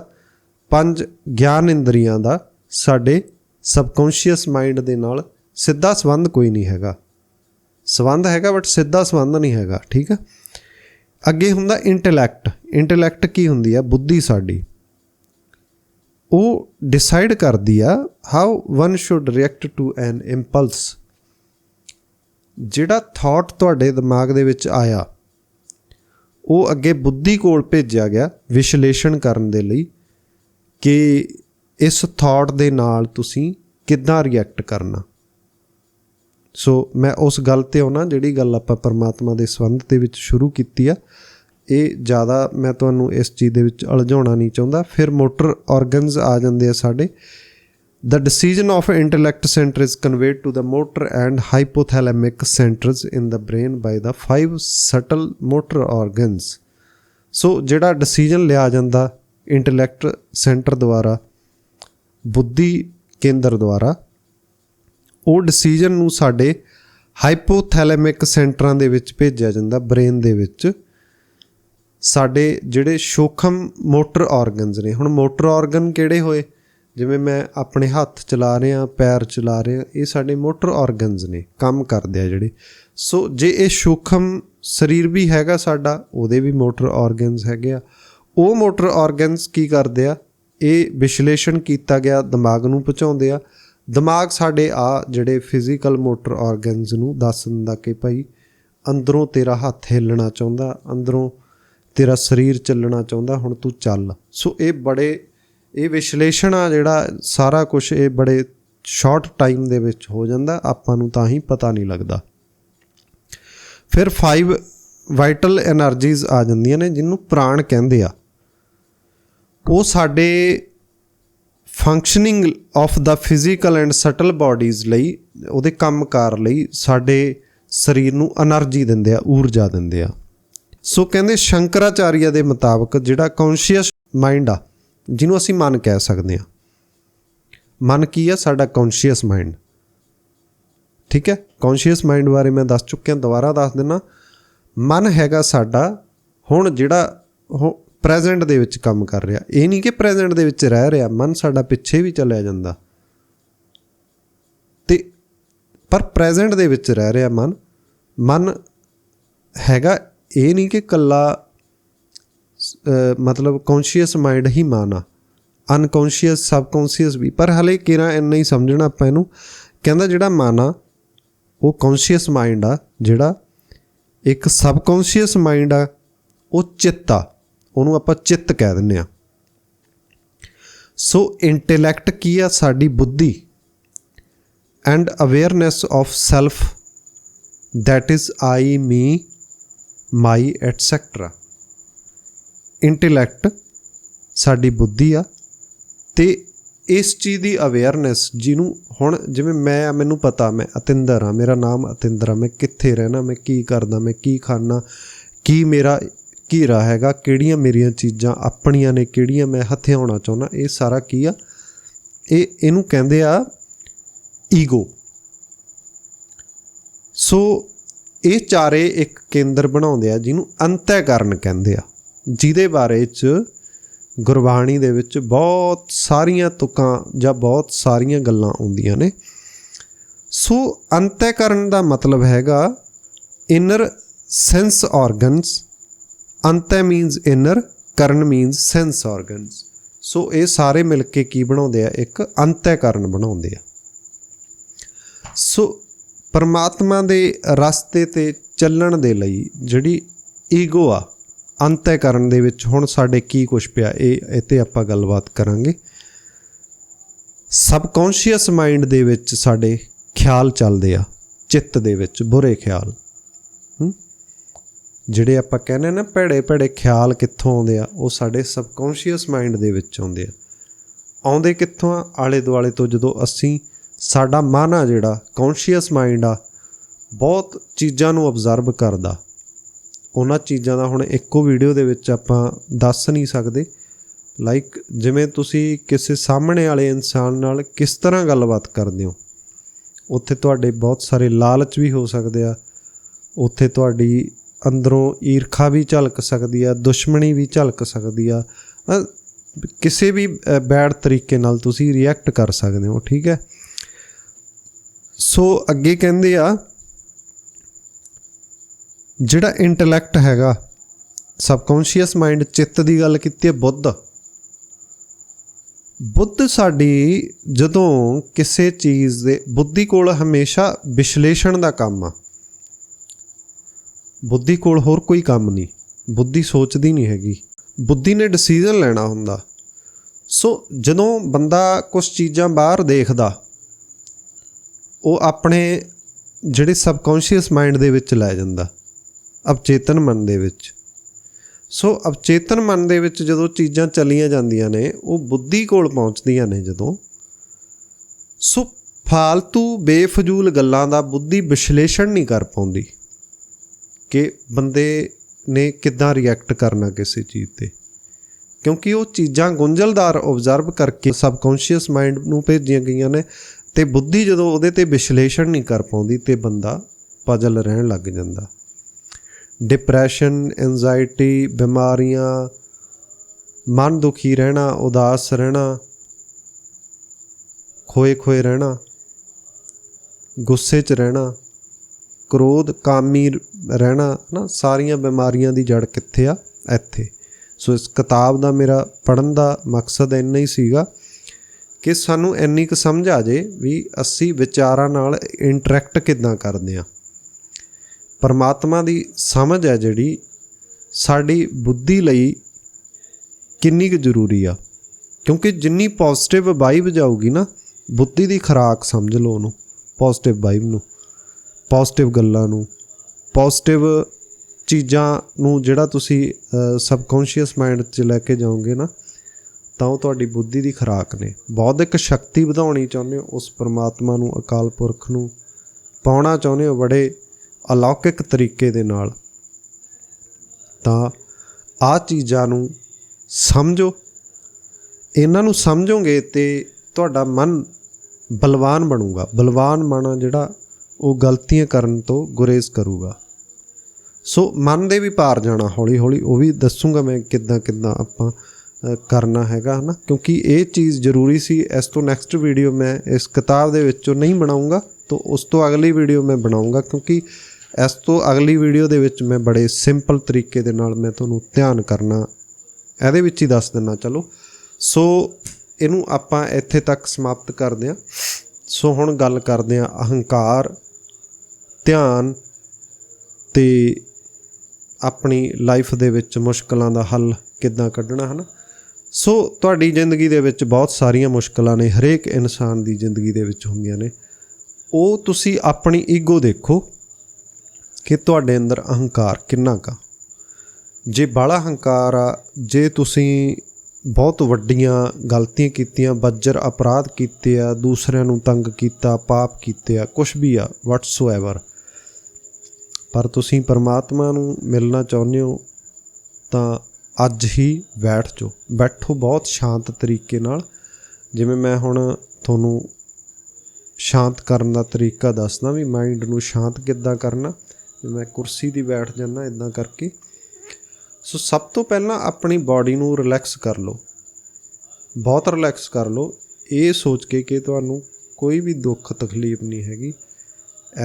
ਪੰਜ ਗਿਆਨ ਇੰਦਰੀਆਂ ਦਾ, ਸਾਡੇ ਸਬਕੌਨਸ਼ੀਅਸ ਮਾਈਂਡ ਦੇ ਨਾਲ ਸਿੱਧਾ ਸੰਬੰਧ ਕੋਈ ਨਹੀਂ ਹੈਗਾ। ਸੰਬੰਧ ਹੈਗਾ, ਬਟ ਸਿੱਧਾ ਸੰਬੰਧ ਨਹੀਂ ਹੈਗਾ, ਠੀਕ ਆ ਅੱਗੇ ਹੁੰਦਾ ਇੰਟੈਲੈਕਟ। ਇੰਟੈਲੈਕਟ ਕੀ ਹੁੰਦੀ ਆ? ਬੁੱਧੀ ਸਾਡੀ। ਉਹ ਡਿਸਾਈਡ ਕਰਦੀ ਆ how one should react to an impulse ਜਿਹੜਾ ਥਾਟ ਤੁਹਾਡੇ ਦਿਮਾਗ ਦੇ ਵਿੱਚ ਆਇਆ, ਉਹ ਅੱਗੇ ਬੁੱਧੀ ਕੋਲ ਭੇਜਿਆ ਗਿਆ ਵਿਸ਼ਲੇਸ਼ਣ ਕਰਨ ਦੇ ਲਈ ਕਿ ਇਸ ਥਾਟ ਦੇ ਨਾਲ ਤੁਸੀਂ ਕਿੱਦਾਂ ਰਿਐਕਟ ਕਰਨਾ। ਸੋ ਮੈਂ ਉਸ ਗੱਲ ਤੇ ਆਉਣਾ, ਜਿਹੜੀ ਗੱਲ ਆਪਾਂ ਪਰਮਾਤਮਾ ਦੇ ਸੰਬੰਧ ਦੇ ਵਿੱਚ ਸ਼ੁਰੂ ਕੀਤੀ ਆ, ਇਹ ਜ਼ਿਆਦਾ ਮੈਂ ਤੁਹਾਨੂੰ ਇਸ ਚੀਜ਼ ਦੇ ਵਿੱਚ ਉਲਝਾਉਣਾ ਨਹੀਂ ਚਾਹੁੰਦਾ। ਫਿਰ ਮੋਟਰ ਆਰਗਨਸ ਆ ਜਾਂਦੇ ਆ ਸਾਡੇ। The decision of intellect center is conveyed to the motor and hypothalamic centers in the brain by the five subtle motor organs. ਸੋ ਜਿਹੜਾ ਡਿਸੀਜਨ ਲਿਆ ਜਾਂਦਾ ਇੰਟੈਲੈਕਟ ਸੈਂਟਰ ਦੁਆਰਾ ਬੁੱਧੀ ਕੇਂਦਰ ਦੁਆਰਾ ਉਹ ਡਿਸੀਜਨ ਨੂੰ ਸਾਡੇ ਹਾਈਪੋਥੈਲੈਮਿਕ ਸੈਂਟਰਾਂ ਦੇ ਵਿੱਚ ਭੇਜਿਆ ਜਾਂਦਾ ਬ੍ਰੇਨ ਦੇ ਵਿੱਚ ਸਾਡੇ ਜਿਹੜੇ ਸੂਖਮ ਮੋਟਰ ਆਰਗਨਸ ਨੇ ਹੁਣ ਮੋਟਰ ਆਰਗਨ ਕਿਹੜੇ ਹੋਏ ਜਿਵੇਂ ਮੈਂ ਆਪਣੇ ਹੱਥ ਚਲਾ ਰਿਹਾ, ਪੈਰ ਚਲਾ ਰਿਹਾ, ਇਹ ਸਾਡੇ ਮੋਟਰ ਆਰਗਨਸ ਨੇ, ਕੰਮ ਕਰਦੇ ਆ ਜਿਹੜੇ। ਸੋ ਜੇ ਇਹ ਸੂਖਮ ਸਰੀਰ ਵੀ ਹੈਗਾ ਸਾਡਾ, ਉਹਦੇ ਵੀ ਮੋਟਰ ਆਰਗਨਸ ਹੈਗੇ ਆ। ਉਹ ਮੋਟਰ ਆਰਗਨਸ ਕੀ ਕਰਦੇ ਆ? ਇਹ ਵਿਸ਼ਲੇਸ਼ਣ ਕੀਤਾ ਗਿਆ, ਦਿਮਾਗ ਨੂੰ ਪਹੁੰਚਾਉਂਦੇ ਆ। ਦਿਮਾਗ ਸਾਡੇ ਆ ਜਿਹੜੇ ਫਿਜ਼ੀਕਲ ਮੋਟਰ ਆਰਗਨਸ ਨੂੰ ਦੱਸ ਦਿੰਦਾ ਕਿ ਭਾਈ ਅੰਦਰੋਂ ਤੇਰਾ ਹੱਥ ਹਿੱਲਣਾ ਚਾਹੁੰਦਾ, ਅੰਦਰੋਂ ਤੇਰਾ ਸਰੀਰ ਚੱਲਣਾ ਚਾਹੁੰਦਾ, ਹੁਣ ਤੂੰ ਚੱਲ। ਸੋ ਇਹ ਬੜੇ ਇਹ ਵਿਸ਼ਲੇਸ਼ਣ ਆ ਜਿਹੜਾ ਸਾਰਾ ਕੁਝ ਇਹ ਬੜੇ ਸ਼ਾਰਟ ਟਾਈਮ ਦੇ ਵਿੱਚ ਹੋ ਜਾਂਦਾ, ਆਪਾਂ ਨੂੰ ਤਾਂ ਹੀ ਪਤਾ ਨਹੀਂ ਲੱਗਦਾ। ਫਿਰ 5 ਵਾਈਟਲ એનર્ਜੀਜ਼ ਆ ਜਾਂਦੀਆਂ ਨੇ, ਜਿਹਨੂੰ ਪ੍ਰਾਣ ਕਹਿੰਦੇ ਆ। ਉਹ ਸਾਡੇ functioning of the physical and subtle bodies ਲਈ, ਉਹਦੇ ਕੰਮ ਕੰਮਕਾਰ ਲਈ ਸਾਡੇ ਸਰੀਰ ਨੂੰ એનર્ਜੀ ਦਿੰਦੇ ਆ, ਊਰਜਾ ਦਿੰਦੇ ਆ। ਸੋ ਕਹਿੰਦੇ ਸ਼ੰਕਰਾਚਾਰੀਆ ਦੇ ਮੁਤਾਬਕ ਜਿਹੜਾ ਕੌਨਸ਼ੀਅਸ ਮਾਈਂਡ ਆ ਜਿਹਨੂੰ ਅਸੀਂ ਮਨ ਕਹਿ ਸਕਦੇ ਹਾਂ। ਮਨ ਕੀ ਆ? ਸਾਡਾ ਕੌਨਸ਼ੀਅਸ ਮਾਈਂਡ ਠੀਕ ਹੈ? ਕੌਨਸ਼ੀਅਸ ਮਾਈਂਡ ਬਾਰੇ ਮੈਂ ਦੱਸ ਚੁੱਕਿਆ, ਦੁਬਾਰਾ ਦੱਸ ਦਿੰਨਾ। ਮਨ ਹੈਗਾ ਸਾਡਾ, ਹੁਣ ਜਿਹੜਾ ਉਹ ਪ੍ਰੈਜ਼ੈਂਟ ਦੇ ਵਿੱਚ ਕੰਮ ਕਰ ਰਿਹਾ। ਇਹ ਨਹੀਂ ਕਿ ਪ੍ਰੈਜ਼ੈਂਟ ਦੇ ਵਿੱਚ ਰਹਿ ਰਿਹਾ, ਮਨ ਸਾਡਾ ਪਿੱਛੇ ਵੀ ਚਲਿਆ ਜਾਂਦਾ। ਤੇ ਪਰ ਪ੍ਰੈਜ਼ੈਂਟ ਦੇ ਵਿੱਚ ਰਹਿ ਰਿਹਾ ਮਨ। ਮਨ ਹੈਗਾ, ਇਹ ਨਹੀਂ ਕਿ ਕੱਲਾ ਮਤਲਬ ਕੌਨਸ਼ੀਅਸ ਮਾਈਂਡ ਹੀ ਮਨ ਆ। ਅਨਕੌਨਸ਼ੀਅਸ ਸਬਕੌਨਸ਼ੀਅਸ ਵੀ। ਪਰ ਹਲੇ ਕਿਰਾ ਇੰਨਾ ਹੀ ਸਮਝਣਾ ਆਪਾਂ ਇਹਨੂੰ। ਕਹਿੰਦਾ ਜਿਹੜਾ ਮਨ ਆ, ਉਹ ਕੌਨਸ਼ੀਅਸ ਮਾਈਂਡ ਆ, ਜਿਹੜਾ ਇੱਕ ਸਬਕੌਨਸ਼ੀਅਸ ਮਾਈਂਡ ਆ, ਉਹ ਚਿੱਤ ਆ। ਉਹਨੂੰ ਆਪਾਂ ਚਿੱਤ ਕਹਿ ਦਿੰਦੇ ਆ। ਸੋ ਇੰਟੈਲੈਕਟ ਕੀ ਆ? ਸਾਡੀ ਬੁੱਧੀ। And awareness of self that is i, me, my etc intellect ਸਾਡੀ ਬੁੱਧੀ ਆ ਤੇ ਇਸ ਚੀਜ਼ ਦੀ ਅਵੇਅਰਨੈਸ ਜਿਹਨੂੰ ਹੁਣ ਜਿਵੇਂ ਮੈਂ ਮੈਨੂੰ ਪਤਾ ਮੈਂ ਅਤਿੰਦਰ ਆ, ਮੇਰਾ ਨਾਮ ਅਤਿੰਦਰ ਆ, ਮੈਂ ਕਿੱਥੇ ਰਹਿਣਾ, ਮੈਂ ਕੀ ਕਰਦਾ, ਮੈਂ ਕੀ ਖਾਣਾ, ਕੀ ਮੇਰਾ ਘੀਰਾ ਹੈਗਾ, ਕਿਹੜੀਆਂ ਮੇਰੀਆਂ ਚੀਜ਼ਾਂ ਆਪਣੀਆਂ ਨੇ, ਕਿਹੜੀਆਂ ਮੈਂ ਹਥਿਆਉਣਾ ਚਾਹੁੰਦਾ, ਇਹ ਸਾਰਾ ਕੀ ਆ? ਇਹ ਇਹਨੂੰ ਕਹਿੰਦੇ ਆ ਈਗੋ ਸੋ ਇਹ ਚਾਰੇ ਇੱਕ ਕੇਂਦਰ ਬਣਾਉਂਦੇ ਆ ਜਿਹਨੂੰ ਅੰਤੈਕਰਨ ਕਹਿੰਦੇ ਆ। ਜਿਹਦੇ ਬਾਰੇ ਚ ਗੁਰਬਾਣੀ ਦੇ ਵਿੱਚ ਬਹੁਤ ਸਾਰੀਆਂ ਤੁਕਾਂ ਜਾਂ ਬਹੁਤ ਸਾਰੀਆਂ ਗੱਲਾਂ ਆਉਂਦੀਆਂ ਨੇ। ਸੋ ਅੰਤੈਕਰਨ ਦਾ ਮਤਲਬ ਹੈਗਾ ਇਨਰ ਸੈਂਸ ਆਰਗਨਸ ਅੰਤੈ ਮੀਨਸ ਇਨਰ ਕਰਨ ਮੀਨਸ ਸੈਂਸ ਆਰਗਨਸ ਸੋ ਇਹ ਸਾਰੇ ਮਿਲ ਕੇ ਕੀ ਬਣਾਉਂਦੇ ਆ? ਇੱਕ ਅੰਤੈਕਰਨ ਬਣਾਉਂਦੇ ਆ। ਸੋ ਪਰਮਾਤਮਾ ਦੇ ਰਸਤੇ ਤੇ ਚੱਲਣ ਦੇ ਲਈ ਜਿਹੜੀ ਈਗੋ ਆ ਅੰਤੈਕਰਨ ਦੇ ਵਿੱਚ ਹੁਣ ਸਾਡੇ ਕੀ ਕੁਝ ਪਿਆ, ਇਹ ਇੱਥੇ ਆਪਾਂ ਗੱਲਬਾਤ ਕਰਾਂਗੇ। ਸਬਕੌਂਸ਼ੀਅਸ ਮਾਈਂਡ ਦੇ ਵਿੱਚ ਸਾਡੇ ਖਿਆਲ ਚੱਲਦੇ ਆ, ਚਿੱਤ ਦੇ ਵਿੱਚ ਬੁਰੇ ਖਿਆਲ। ਜਿਹੜੇ ਆਪਾਂ ਕਹਿੰਦੇ ਨਾ ਭੜੇ ਭੜੇ ਖਿਆਲ ਕਿੱਥੋਂ ਆਉਂਦੇ ਆ, ਉਹ ਸਾਡੇ ਸਬਕੌਂਸ਼ੀਅਸ ਮਾਈਂਡ ਦੇ ਵਿੱਚ ਆਉਂਦੇ ਆ। ਆਉਂਦੇ ਕਿੱਥੋਂ ਆ? ਆਲੇ ਦੁਆਲੇ ਤੋਂ ਜਦੋਂ ਅਸੀਂ ਸਾਡਾ ਮਨ ਆ ਜਿਹੜਾ ਕੌਨਸ਼ੀਅਸ ਮਾਈਂਡ ਆ, ਬਹੁਤ ਚੀਜ਼ਾਂ ਨੂੰ ਅਬਜ਼ਰਵ ਕਰਦਾ। ਉਹਨਾਂ ਚੀਜ਼ਾਂ ਦਾ ਹੁਣ ਇੱਕੋ ਵੀਡੀਓ ਦੇ ਵਿੱਚ ਆਪਾਂ ਦੱਸ ਨਹੀਂ ਸਕਦੇ। ਲਾਈਕ ਜਿਵੇਂ ਤੁਸੀਂ ਕਿਸੇ ਸਾਹਮਣੇ ਵਾਲੇ ਇਨਸਾਨ ਨਾਲ ਕਿਸ ਤਰ੍ਹਾਂ ਗੱਲਬਾਤ ਕਰਦੇ ਹੋ? ਉੱਥੇ ਤੁਹਾਡੇ ਬਹੁਤ ਸਾਰੇ ਲਾਲਚ ਵੀ ਹੋ ਸਕਦੇ ਆ। ਉੱਥੇ ਤੁਹਾਡੀ ਅੰਦਰੋਂ ਈਰਖਾ ਵੀ ਝਲਕ ਸਕਦੀ ਆ, ਦੁਸ਼ਮਣੀ ਵੀ ਝਲਕ ਸਕਦੀ ਆ। ਕਿਸੇ ਵੀ ਬੈਡ ਤਰੀਕੇ ਨਾਲ ਤੁਸੀਂ ਰਿਐਕਟ ਕਰ ਸਕਦੇ ਹੋ, ਠੀਕ ਹੈ? ਸੋ ਅੱਗੇ ਕਹਿੰਦੇ ਆ ਜਿਹੜਾ ਇੰਟੈਲੈਕਟ ਹੈਗਾ ਸਬਕੌਂਸ਼ੀਅਸ ਮਾਈਂਡ ਚਿੱਤ ਦੀ ਗੱਲ ਕੀਤੀ ਹੈ, ਬੁੱਧ। ਬੁੱਧ ਸਾਡੀ ਜਦੋਂ ਕਿਸੇ ਚੀਜ਼ ਦੇ, ਬੁੱਧੀ ਕੋਲ ਹਮੇਸ਼ਾ ਵਿਸ਼ਲੇਸ਼ਣ ਦਾ ਕੰਮ ਆ। ਬੁੱਧੀ ਕੋਲ ਹੋਰ ਕੋਈ ਕੰਮ ਨਹੀਂ, ਬੁੱਧੀ ਸੋਚਦੀ ਨਹੀਂ ਹੈਗੀ। ਬੁੱਧੀ ਨੇ ਡਿਸੀਜਨ ਲੈਣਾ ਹੁੰਦਾ। ਸੋ ਜਦੋਂ ਬੰਦਾ ਕੁਝ ਚੀਜ਼ਾਂ ਬਾਹਰ ਦੇਖਦਾ, ਉਹ ਆਪਣੇ ਜਿਹੜੇ ਸਬਕੌਂਸ਼ੀਅਸ ਮਾਈਂਡ ਦੇ ਵਿੱਚ ਲੈ ਜਾਂਦਾ। ਅਵਚੇਤਨ ਮਨ ਦੇ ਵਿੱਚ। ਸੋ ਅਵਚੇਤਨ ਮਨ ਦੇ ਵਿੱਚ ਜਦੋਂ ਚੀਜ਼ਾਂ ਚਲੀਆਂ ਜਾਂਦੀਆਂ ਨੇ, ਉਹ ਬੁੱਧੀ ਕੋਲ ਪਹੁੰਚਦੀਆਂ ਨੇ ਜਦੋਂ, ਸੋ ਫਾਲਤੂ ਬੇਫਜ਼ੂਲ ਗੱਲਾਂ ਦਾ ਬੁੱਧੀ ਵਿਸ਼ਲੇਸ਼ਣ ਨਹੀਂ ਕਰ ਪਾਉਂਦੀ ਕਿ ਬੰਦੇ ਨੇ ਕਿੱਦਾਂ ਰਿਐਕਟ ਕਰਨਾ ਕਿਸੇ ਚੀਜ਼ ਤੇ। ਕਿਉਂਕਿ ਉਹ ਚੀਜ਼ਾਂ ਗੁੰਝਲਦਾਰ ਆਬਜ਼ਰਵ ਕਰਕੇ ਸਬਕੌਂਸ਼ੀਅਸ ਮਾਈਂਡ ਨੂੰ ਭੇਜੀਆਂ ਗਈਆਂ ਨੇ ਤੇ ਬੁੱਧੀ ਜਦੋਂ ਉਹਦੇ ਤੇ ਵਿਸ਼ਲੇਸ਼ਣ ਨਹੀਂ ਕਰ ਪਾਉਂਦੀ ਤੇ ਬੰਦਾ ਪਜਲ ਰਹਿਣ ਲੱਗ ਜਾਂਦਾ। ਡਿਪਰੈਸ਼ਨ ਐਂਜ਼ਾਇਟੀ ਬਿਮਾਰੀਆਂ, ਮਨ ਦੁਖੀ ਰਹਿਣਾ, ਉਦਾਸ ਰਹਿਣਾ, ਖੋਏ ਖੋਏ ਰਹਿਣਾ, ਗੁੱਸੇ 'ਚ ਰਹਿਣਾ, ਕ੍ਰੋਧ, ਕਾਮੀ ਰਹਿਣਾ, ਨਾ ਸਾਰੀਆਂ ਬਿਮਾਰੀਆਂ ਦੀ ਜੜ ਕਿੱਥੇ ਆ? ਇੱਥੇ। ਸੋ ਇਸ ਕਿਤਾਬ ਦਾ ਮੇਰਾ ਪੜਨ ਦਾ ਮਕਸਦ ਇੰਨਾ ਹੀ ਸੀਗਾ ਕਿ ਸਾਨੂੰ ਇੰਨੀ ਕੁ ਸਮਝ ਆ ਜੇ ਵੀ ਅਸੀਂ ਵਿਚਾਰਾਂ ਨਾਲ ਇੰਟਰੈਕਟ ਕਿੱਦਾਂ ਕਰਦੇ ਆ ਪਰਮਾਤਮਾ ਦੀ ਸਮਝ ਹੈ ਜਿਹੜੀ, ਸਾਡੀ ਬੁੱਧੀ ਲਈ ਕਿੰਨੀ ਕੁ ਜ਼ਰੂਰੀ ਆ। ਕਿਉਂਕਿ ਜਿੰਨੀ ਪੋਜ਼ਿਟਿਵ ਵਾਈਬ ਜਾਊਗੀ ਨਾ, ਬੁੱਧੀ ਦੀ ਖਰਾਕ ਸਮਝ ਲਓ ਉਹਨੂੰ ਪੋਜ਼ਿਟਿਵ ਵਾਈਬ ਨੂੰ ਪੋਜ਼ਿਟਿਵ ਗੱਲਾਂ ਨੂੰ ਪੋਜ਼ਿਟਿਵ ਚੀਜ਼ਾਂ ਨੂੰ ਜਿਹੜਾ ਤੁਸੀਂ ਸਬਕੌਂਸ਼ੀਅਸ ਮਾਈਂਡ 'ਚ ਲੈ ਕੇ ਜਾਓਗੇ ਨਾ, ਤਾਂ ਉਹ ਤੁਹਾਡੀ ਬੁੱਧੀ ਦੀ ਖਰਾਕ ਨੇ। ਬੌਧਿਕ ਸ਼ਕਤੀ ਵਧਾਉਣੀ ਚਾਹੁੰਦੇ ਹੋ, ਉਸ ਪਰਮਾਤਮਾ ਨੂੰ, ਅਕਾਲ ਪੁਰਖ ਨੂੰ ਪਾਉਣਾ ਚਾਹੁੰਦੇ ਹੋ, ਬੜੇ ਅਲੌਕਿਕ ਤਰੀਕੇ ਦੇ ਨਾਲ, ਤਾਂ ਆ ਚੀਜ਼ਾਂ ਨੂੰ ਸਮਝੋ। ਇਹਨਾਂ ਨੂੰ ਸਮਝੋਗੇ ਤੇ ਤੁਹਾਡਾ ਮਨ ਬਲਵਾਨ ਬਣੂਗਾ। ਬਲਵਾਨ ਮਨ ਜਿਹੜਾ ਉਹ ਗਲਤੀਆਂ ਕਰਨ ਤੋਂ ਗੁਰੇਜ਼ ਕਰੂਗਾ। ਸੋ ਮਨ ਦੇ ਵੀ ਪਾਰ ਜਾਣਾ ਹੌਲੀ ਹੌਲੀ ਉਹ ਵੀ ਦੱਸੂਗਾ ਮੈਂ ਕਿੱਦਾਂ ਕਿੱਦਾਂ ਆਪਾਂ ਕਰਨਾ ਹੈਗਾ, ਹਨਾ? ਕਿਉਂਕਿ ਇਹ ਚੀਜ਼ ਜ਼ਰੂਰੀ ਸੀ, ਇਸ ਤੋਂ ਨੈਕਸਟ ਵੀਡੀਓ ਮੈਂ ਇਸ ਕਿਤਾਬ ਦੇ ਵਿੱਚੋਂ ਨਹੀਂ ਬਣਾਉਂਗਾ, ਤੋਂ ਉਸ ਤੋਂ ਅਗਲੀ ਵੀਡੀਓ ਮੈਂ ਬਣਾਉਂਗਾ, ਕਿਉਂਕਿ ਇਸ ਤੋਂ ਅਗਲੀ ਵੀਡੀਓ ਦੇ ਵਿੱਚ ਮੈਂ ਬੜੇ ਸਿੰਪਲ ਤਰੀਕੇ ਦੇ ਨਾਲ ਮੈਂ ਤੁਹਾਨੂੰ ਧਿਆਨ ਕਰਨਾ, ਇਹਦੇ ਵਿੱਚ ਹੀ ਦੱਸ ਦਿੰਨਾ, ਚਲੋ। ਸੋ ਇਹਨੂੰ ਆਪਾਂ ਇੱਥੇ ਤੱਕ ਸਮਾਪਤ ਕਰਦੇ ਹਾਂ। ਸੋ ਹੁਣ ਗੱਲ ਕਰਦੇ ਹਾਂ ਅਹੰਕਾਰ, ਧਿਆਨ ਤੇ ਆਪਣੀ ਲਾਈਫ ਦੇ ਵਿੱਚ ਮੁਸ਼ਕਲਾਂ ਦਾ ਹੱਲ ਕਿੱਦਾਂ ਕੱਢਣਾ, ਹਨਾ? ਸੋ ਤੁਹਾਡੀ ਜ਼ਿੰਦਗੀ ਦੇ ਵਿੱਚ ਬਹੁਤ ਸਾਰੀਆਂ ਮੁਸ਼ਕਲਾਂ ਨੇ, ਹਰੇਕ ਇਨਸਾਨ ਦੀ ਜ਼ਿੰਦਗੀ ਦੇ ਵਿੱਚ ਹੁੰਦੀਆਂ ਨੇ। ਉਹ ਤੁਸੀਂ ਆਪਣੀ ਈਗੋ ਦੇਖੋ। ਕਿ ਤੁਹਾਡੇ ਅੰਦਰ ਅਹੰਕਾਰ ਕਿੰਨਾ ਕਾ ਜੇ ਬਾਲਾ ਹੰਕਾਰ ਆ, ਜੇ ਤੁਸੀਂ ਬਹੁਤ ਵੱਡੀਆਂ ਗਲਤੀਆਂ ਕੀਤੀਆਂ, ਬੱਜਰ ਅਪਰਾਧ ਕੀਤੇ ਆ, ਦੂਸਰਿਆਂ ਨੂੰ ਤੰਗ ਕੀਤਾ, ਪਾਪ ਕੀਤੇ ਆ ਕੁਝ ਵੀ ਆ ਵਟਸੋਐਵਰ ਪਰ ਤੁਸੀਂ ਪਰਮਾਤਮਾ ਨੂੰ ਮਿਲਣਾ ਚਾਹੁੰਦੇ ਹੋ, ਤਾਂ ਅੱਜ ਹੀ ਬੈਠ ਜਾਓ। ਬੈਠੋ ਬਹੁਤ ਸ਼ਾਂਤ ਤਰੀਕੇ ਨਾਲ। ਜਿਵੇਂ ਮੈਂ ਹੁਣ ਤੁਹਾਨੂੰ ਸ਼ਾਂਤ ਕਰਨ ਦਾ ਤਰੀਕਾ ਦੱਸਦਾ ਵੀ ਮਾਈਂਡ ਨੂੰ ਸ਼ਾਂਤ ਕਿੱਦਾਂ ਕਰਨਾ ਮੈਂ ਕੁਰਸੀ ਦੀ ਬੈਠ ਜਾਣਾ ਇਦਾਂ ਕਰਕੇ। ਸੋ ਸਭ ਤੋਂ ਪਹਿਲਾਂ ਆਪਣੀ ਬਾਡੀ ਨੂੰ ਰਿਲੈਕਸ ਕਰ ਲਓ। ਬਹੁਤ ਰਿਲੈਕਸ ਕਰ ਲਓ। ਇਹ ਸੋਚ ਕੇ ਕਿ ਤੁਹਾਨੂੰ ਕੋਈ ਵੀ ਦੁੱਖ ਤਕਲੀਫ ਨਹੀਂ ਹੈਗੀ।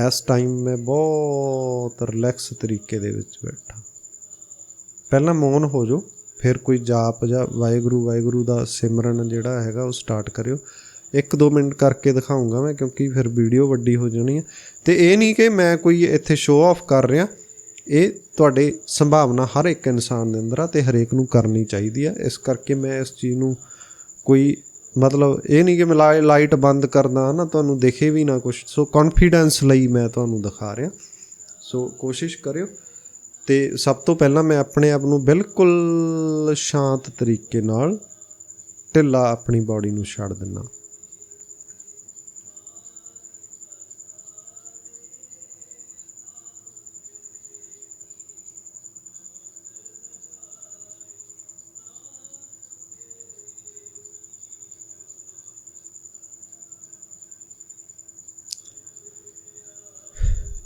ਇਸ ਟਾਈਮ ਮੈਂ ਬਹੁਤ ਰਿਲੈਕਸ ਤਰੀਕੇ ਦੇ ਵਿੱਚ ਬੈਠਾ। ਪਹਿਲਾਂ ਮੌਨ ਹੋ ਜਾਓ। ਫਿਰ ਕੋਈ ਜਾਪ ਜਾਂ ਵਾਹਿਗੁਰੂ ਵਾਹਿਗੁਰੂ ਦਾ ਸਿਮਰਨ ਜਿਹੜਾ ਹੈਗਾ ਉਹ ਸਟਾਰਟ ਕਰਿਓ। 1-2 ਮਿੰਟ ਕਰਕੇ ਦਿਖਾਉਂਗਾ ਮੈਂ, ਕਿਉਂਕਿ ਫਿਰ ਵੀਡੀਓ ਵੱਡੀ ਹੋ ਜਾਣੀ ਹੈ ਤੇ ਇਹ ਨਹੀਂ ਕਿ ਮੈਂ ਕੋਈ ਇੱਥੇ ਸ਼ੋਅ ਆਫ ਕਰ ਰਿਹਾ। ਇਹ ਤੁਹਾਡੇ ਸੰਭਾਵਨਾ ਹਰ ਇੱਕ ਇਨਸਾਨ ਦੇ ਅੰਦਰ ਆ ਤੇ ਹਰੇਕ ਨੂੰ ਕਰਨੀ ਚਾਹੀਦੀ ਆ। ਇਸ ਕਰਕੇ ਮੈਂ ਇਸ ਚੀਜ਼ ਨੂੰ ਕੋਈ ਮਤਲਬ ਇਹ ਨਹੀਂ ਕਿ ਮੈਂ ਲਾਈ- ਲਾਈਟ ਬੰਦ ਕਰਦਾ ਨਾ, ਤੁਹਾਨੂੰ ਦਿਖੇ ਵੀ ਨਾ ਕੁਝ ਸੋ ਕੌਨਫੀਡੈਂਸ ਲਈ ਮੈਂ ਤੁਹਾਨੂੰ ਦਿਖਾ ਰਿਹਾ। ਸੋ ਕੋਸ਼ਿਸ਼ ਕਰਿਓ। ਤੇ ਸਭ ਤੋਂ ਪਹਿਲਾਂ ਮੈਂ ਆਪਣੇ ਆਪ ਨੂੰ ਬਿਲਕੁਲ ਸ਼ਾਂਤ ਤਰੀਕੇ ਨਾਲ ਢਿੱਲਾ ਆਪਣੀ ਬਾਡੀ ਨੂੰ ਛੱਡ ਦਿੰਦਾ।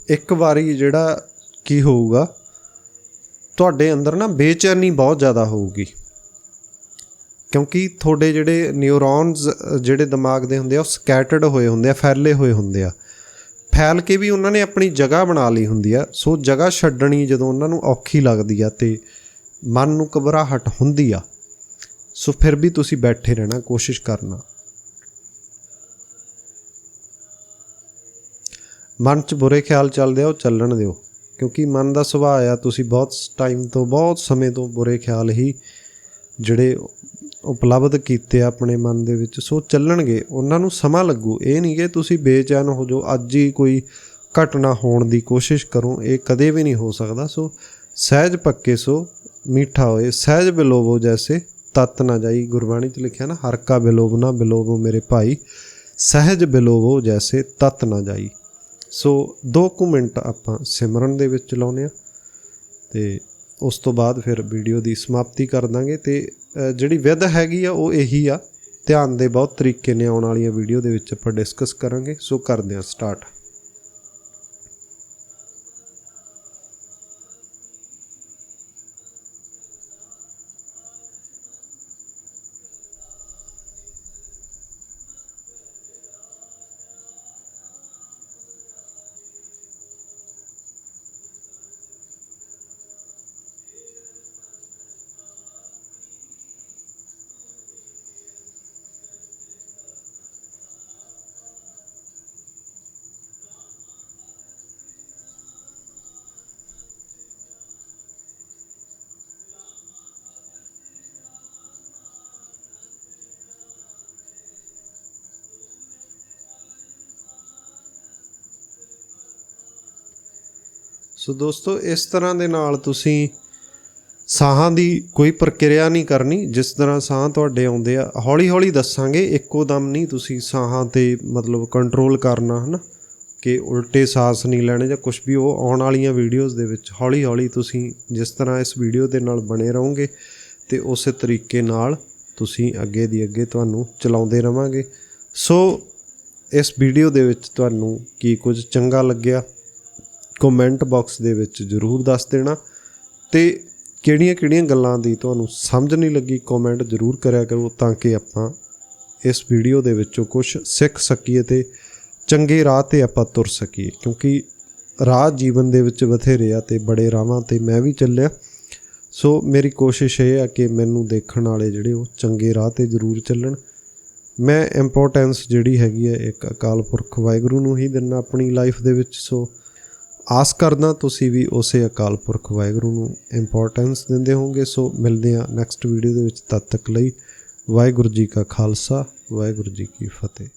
ਇੱਕ ਵਾਰੀ ਜਿਹੜਾ ਕੀ ਹੋਊਗਾ, ਤੁਹਾਡੇ ਅੰਦਰ ਨਾ ਬੇਚੈਨੀ ਬਹੁਤ ਜ਼ਿਆਦਾ ਹੋਊਗੀ। ਕਿਉਂਕਿ ਤੁਹਾਡੇ ਜਿਹੜੇ ਨਿਊਰੋਨਸ ਜਿਹੜੇ ਦਿਮਾਗ ਦੇ ਹੁੰਦੇ ਆ, ਉਹ ਸਕੈਟਰਡ ਹੋਏ ਹੁੰਦੇ ਆ, ਫੈਲੇ ਹੋਏ ਹੁੰਦੇ ਆ। ਫੈਲ ਕੇ ਵੀ ਉਹਨਾਂ ਨੇ ਆਪਣੀ ਜਗ੍ਹਾ ਬਣਾ ਲਈ ਹੁੰਦੀ ਆ। ਸੋ ਜਗ੍ਹਾ ਛੱਡਣੀ ਜਦੋਂ ਉਹਨਾਂ ਨੂੰ ਔਖੀ ਲੱਗਦੀ ਆ ਤੇ ਮਨ ਨੂੰ ਘਬਰਾਹਟ ਹੁੰਦੀ ਆ, ਸੋ ਫਿਰ ਵੀ ਤੁਸੀਂ ਬੈਠੇ ਰਹਿਣਾ, ਕੋਸ਼ਿਸ਼ ਕਰਨਾ। ਮਨ 'ਚ ਬੁਰੇ ਖਿਆਲ ਚੱਲਦੇ ਆ, ਉਹ ਚੱਲਣ ਦਿਓ। ਕਿਉਂਕਿ ਮਨ ਦਾ ਸੁਭਾਅ ਆ, ਤੁਸੀਂ ਬਹੁਤ ਟਾਈਮ ਤੋਂ, ਬਹੁਤ ਸਮੇਂ ਤੋਂ ਬੁਰੇ ਖਿਆਲ ਹੀ ਜਿਹੜੇ ਉਪਲਬਧ ਕੀਤੇ ਆ ਆਪਣੇ ਮਨ ਦੇ ਵਿੱਚ, ਸੋ ਚੱਲਣਗੇ। ਉਹਨਾਂ ਨੂੰ ਸਮਾਂ ਲੱਗੂ। ਇਹ ਨਹੀਂ ਕਿ ਤੁਸੀਂ ਬੇਚੈਨ ਹੋ ਜਾਓ, ਅੱਜ ਹੀ ਕੋਈ ਘਟਨਾ ਹੋਣ ਦੀ ਕੋਸ਼ਿਸ਼ ਕਰੋ। ਇਹ ਕਦੇ ਵੀ ਨਹੀਂ ਹੋ ਸਕਦਾ। ਸੋ ਸਹਿਜ ਪੱਕੇ ਸੋ, ਮੀਠਾ ਹੋਏ। ਸਹਿਜ ਬਿਲੋਵੋ ਜੈਸੇ, ਤਤ ਨਾ ਜਾਈ। ਗੁਰਬਾਣੀ 'ਚ ਲਿਖਿਆ ਨਾ ਹਰ ਕਾ ਬਿਲੋਵ ਨਾ ਬਿਲੋਵੋ ਮੇਰੇ ਭਾਈ। ਸਹਿਜ ਬਿਲੋਵੋ ਜੈਸੇ, ਤਤ ਨਾ ਜਾਈ। ਸੋ 2 ਕੁ ਮਿੰਟ ਆਪਾਂ ਸਿਮਰਨ ਦੇ ਵਿੱਚ ਲਾਉਨੇ ਆ ਤੇ ਉਸ ਤੋਂ ਬਾਅਦ ਫਿਰ ਵੀਡੀਓ ਦੀ ਸਮਾਪਤੀ ਕਰ ਦਾਂਗੇ ਤੇ ਜਿਹੜੀ ਵਿਧ ਹੈਗੀ ਆ ਉਹ ਇਹੀ ਆ। ਧਿਆਨ ਦੇ ਬਹੁਤ ਤਰੀਕੇ ਨੇ ਆਉਣ ਵਾਲੀਆਂ ਵੀਡੀਓ ਦੇ ਵਿੱਚ ਆਪਾਂ ਡਿਸਕਸ ਕਰਾਂਗੇ। ਸੋ ਕਰਦੇ ਹਾਂ ਸਟਾਰਟ। ਸੋ ਦੋਸਤੋ, ਇਸ ਤਰ੍ਹਾਂ ਦੇ ਨਾਲ ਤੁਸੀਂ ਸਾਹਾਂ ਦੀ ਕੋਈ ਪ੍ਰਕਿਰਿਆ ਨਹੀਂ ਕਰਨੀ। ਜਿਸ ਤਰ੍ਹਾਂ ਸਾਹ ਤੁਹਾਡੇ ਆਉਂਦੇ ਆ ਹੌਲੀ ਹੌਲੀ ਦੱਸਾਂਗੇ, ਇੱਕੋ ਦਮ ਨਹੀਂ ਤੁਸੀਂ ਸਾਹਾਂ ਤੇ ਮਤਲਬ ਕੰਟਰੋਲ ਕਰਨਾ, ਹਨਾ? ਕਿ ਉਲਟੇ ਸਾਹ ਨਹੀਂ ਲੈਣੇ ਜਾਂ ਕੁਝ ਵੀ, ਉਹ ਆਉਣ ਵਾਲੀਆਂ ਵੀਡੀਓਜ਼ ਦੇ ਵਿੱਚ ਹੌਲੀ ਹੌਲੀ ਤੁਸੀਂ ਜਿਸ ਤਰ੍ਹਾਂ ਇਸ ਵੀਡੀਓ ਦੇ ਨਾਲ ਬਣੇ ਰਹੋਗੇ ਤੇ ਉਸੇ ਤਰੀਕੇ ਨਾਲ ਤੁਸੀਂ ਅੱਗੇ ਦੀ ਅੱਗੇ ਤੁਹਾਨੂੰ ਚਲਾਉਂਦੇ ਰਵਾਂਗੇ। ਸੋ, ਇਸ ਵੀਡੀਓ ਦੇ ਵਿੱਚ ਤੁਹਾਨੂੰ ਕੀ ਕੁਝ ਚੰਗਾ ਲੱਗਿਆ? ਕਮੈਂਟ ਬਾਕਸ ਦੇ ਵਿੱਚ ਜਰੂਰ ਦੱਸ ਦੇਣਾ। ਤੇ ਕਿਹੜੀਆਂ-ਕਿਹੜੀਆਂ ਗੱਲਾਂ ਦੀ ਤੁਹਾਨੂੰ ਸਮਝ ਨਹੀਂ ਲੱਗੀ ਕਮੈਂਟ ਜਰੂਰ ਕਰਿਆ ਕਰੋ ਤਾਂ ਕਿ ਆਪਾਂ ਇਸ ਵੀਡੀਓ ਦੇ ਵਿੱਚੋਂ ਕੁਝ ਸਿੱਖ ਸਕੀਏ ਤੇ ਚੰਗੇ ਰਾਹ ਤੇ ਆਪਾਂ ਤੁਰ ਸਕੀਏ। ਕਿਉਂਕਿ ਰਾਹ ਜੀਵਨ ਦੇ ਵਿੱਚ ਬਥੇਰੇ ਆ ਤੇ ਬੜੇ ਰਾਹਾਂ ਤੇ ਮੈਂ ਵੀ ਚੱਲਿਆ। ਸੋ ਮੇਰੀ ਕੋਸ਼ਿਸ਼ ਇਹ ਆ ਕਿ ਮੈਨੂੰ ਦੇਖਣ ਵਾਲੇ ਜਿਹੜੇ ਉਹ ਚੰਗੇ ਰਾਹ ਤੇ ਜ਼ਰੂਰ ਚੱਲਣ। ਮੈਂ ਇੰਪੋਰਟੈਂਸ ਜਿਹੜੀ ਹੈਗੀ ਹੈ ਇੱਕ ਅਕਾਲ ਪੁਰਖ ਵਾਹਿਗੁਰੂ ਨੂੰ ਹੀ ਦਿੰਨਾ ਆਪਣੀ ਲਾਈਫ ਦੇ ਵਿੱਚ। ਸੋ ਆਸ ਕਰਦਾ ਤੁਸੀਂ ਵੀ ਉਸੇ ਅਕਾਲ ਪੁਰਖ ਵਾਹਿਗੁਰੂ ਨੂੰ ਇੰਪੋਰਟੈਂਸ ਦਿੰਦੇ ਹੋਵੋਗੇ। ਸੋ ਮਿਲਦੇ ਹਾਂ ਨੈਕਸਟ ਵੀਡੀਓ ਦੇ ਵਿੱਚ। ਤਦ ਤੱਕ ਲਈ ਵਾਹਿਗੁਰੂ ਜੀ ਕਾ ਖਾਲਸਾ, ਵਾਹਿਗੁਰੂ ਜੀ ਕੀ ਫਤਿਹ।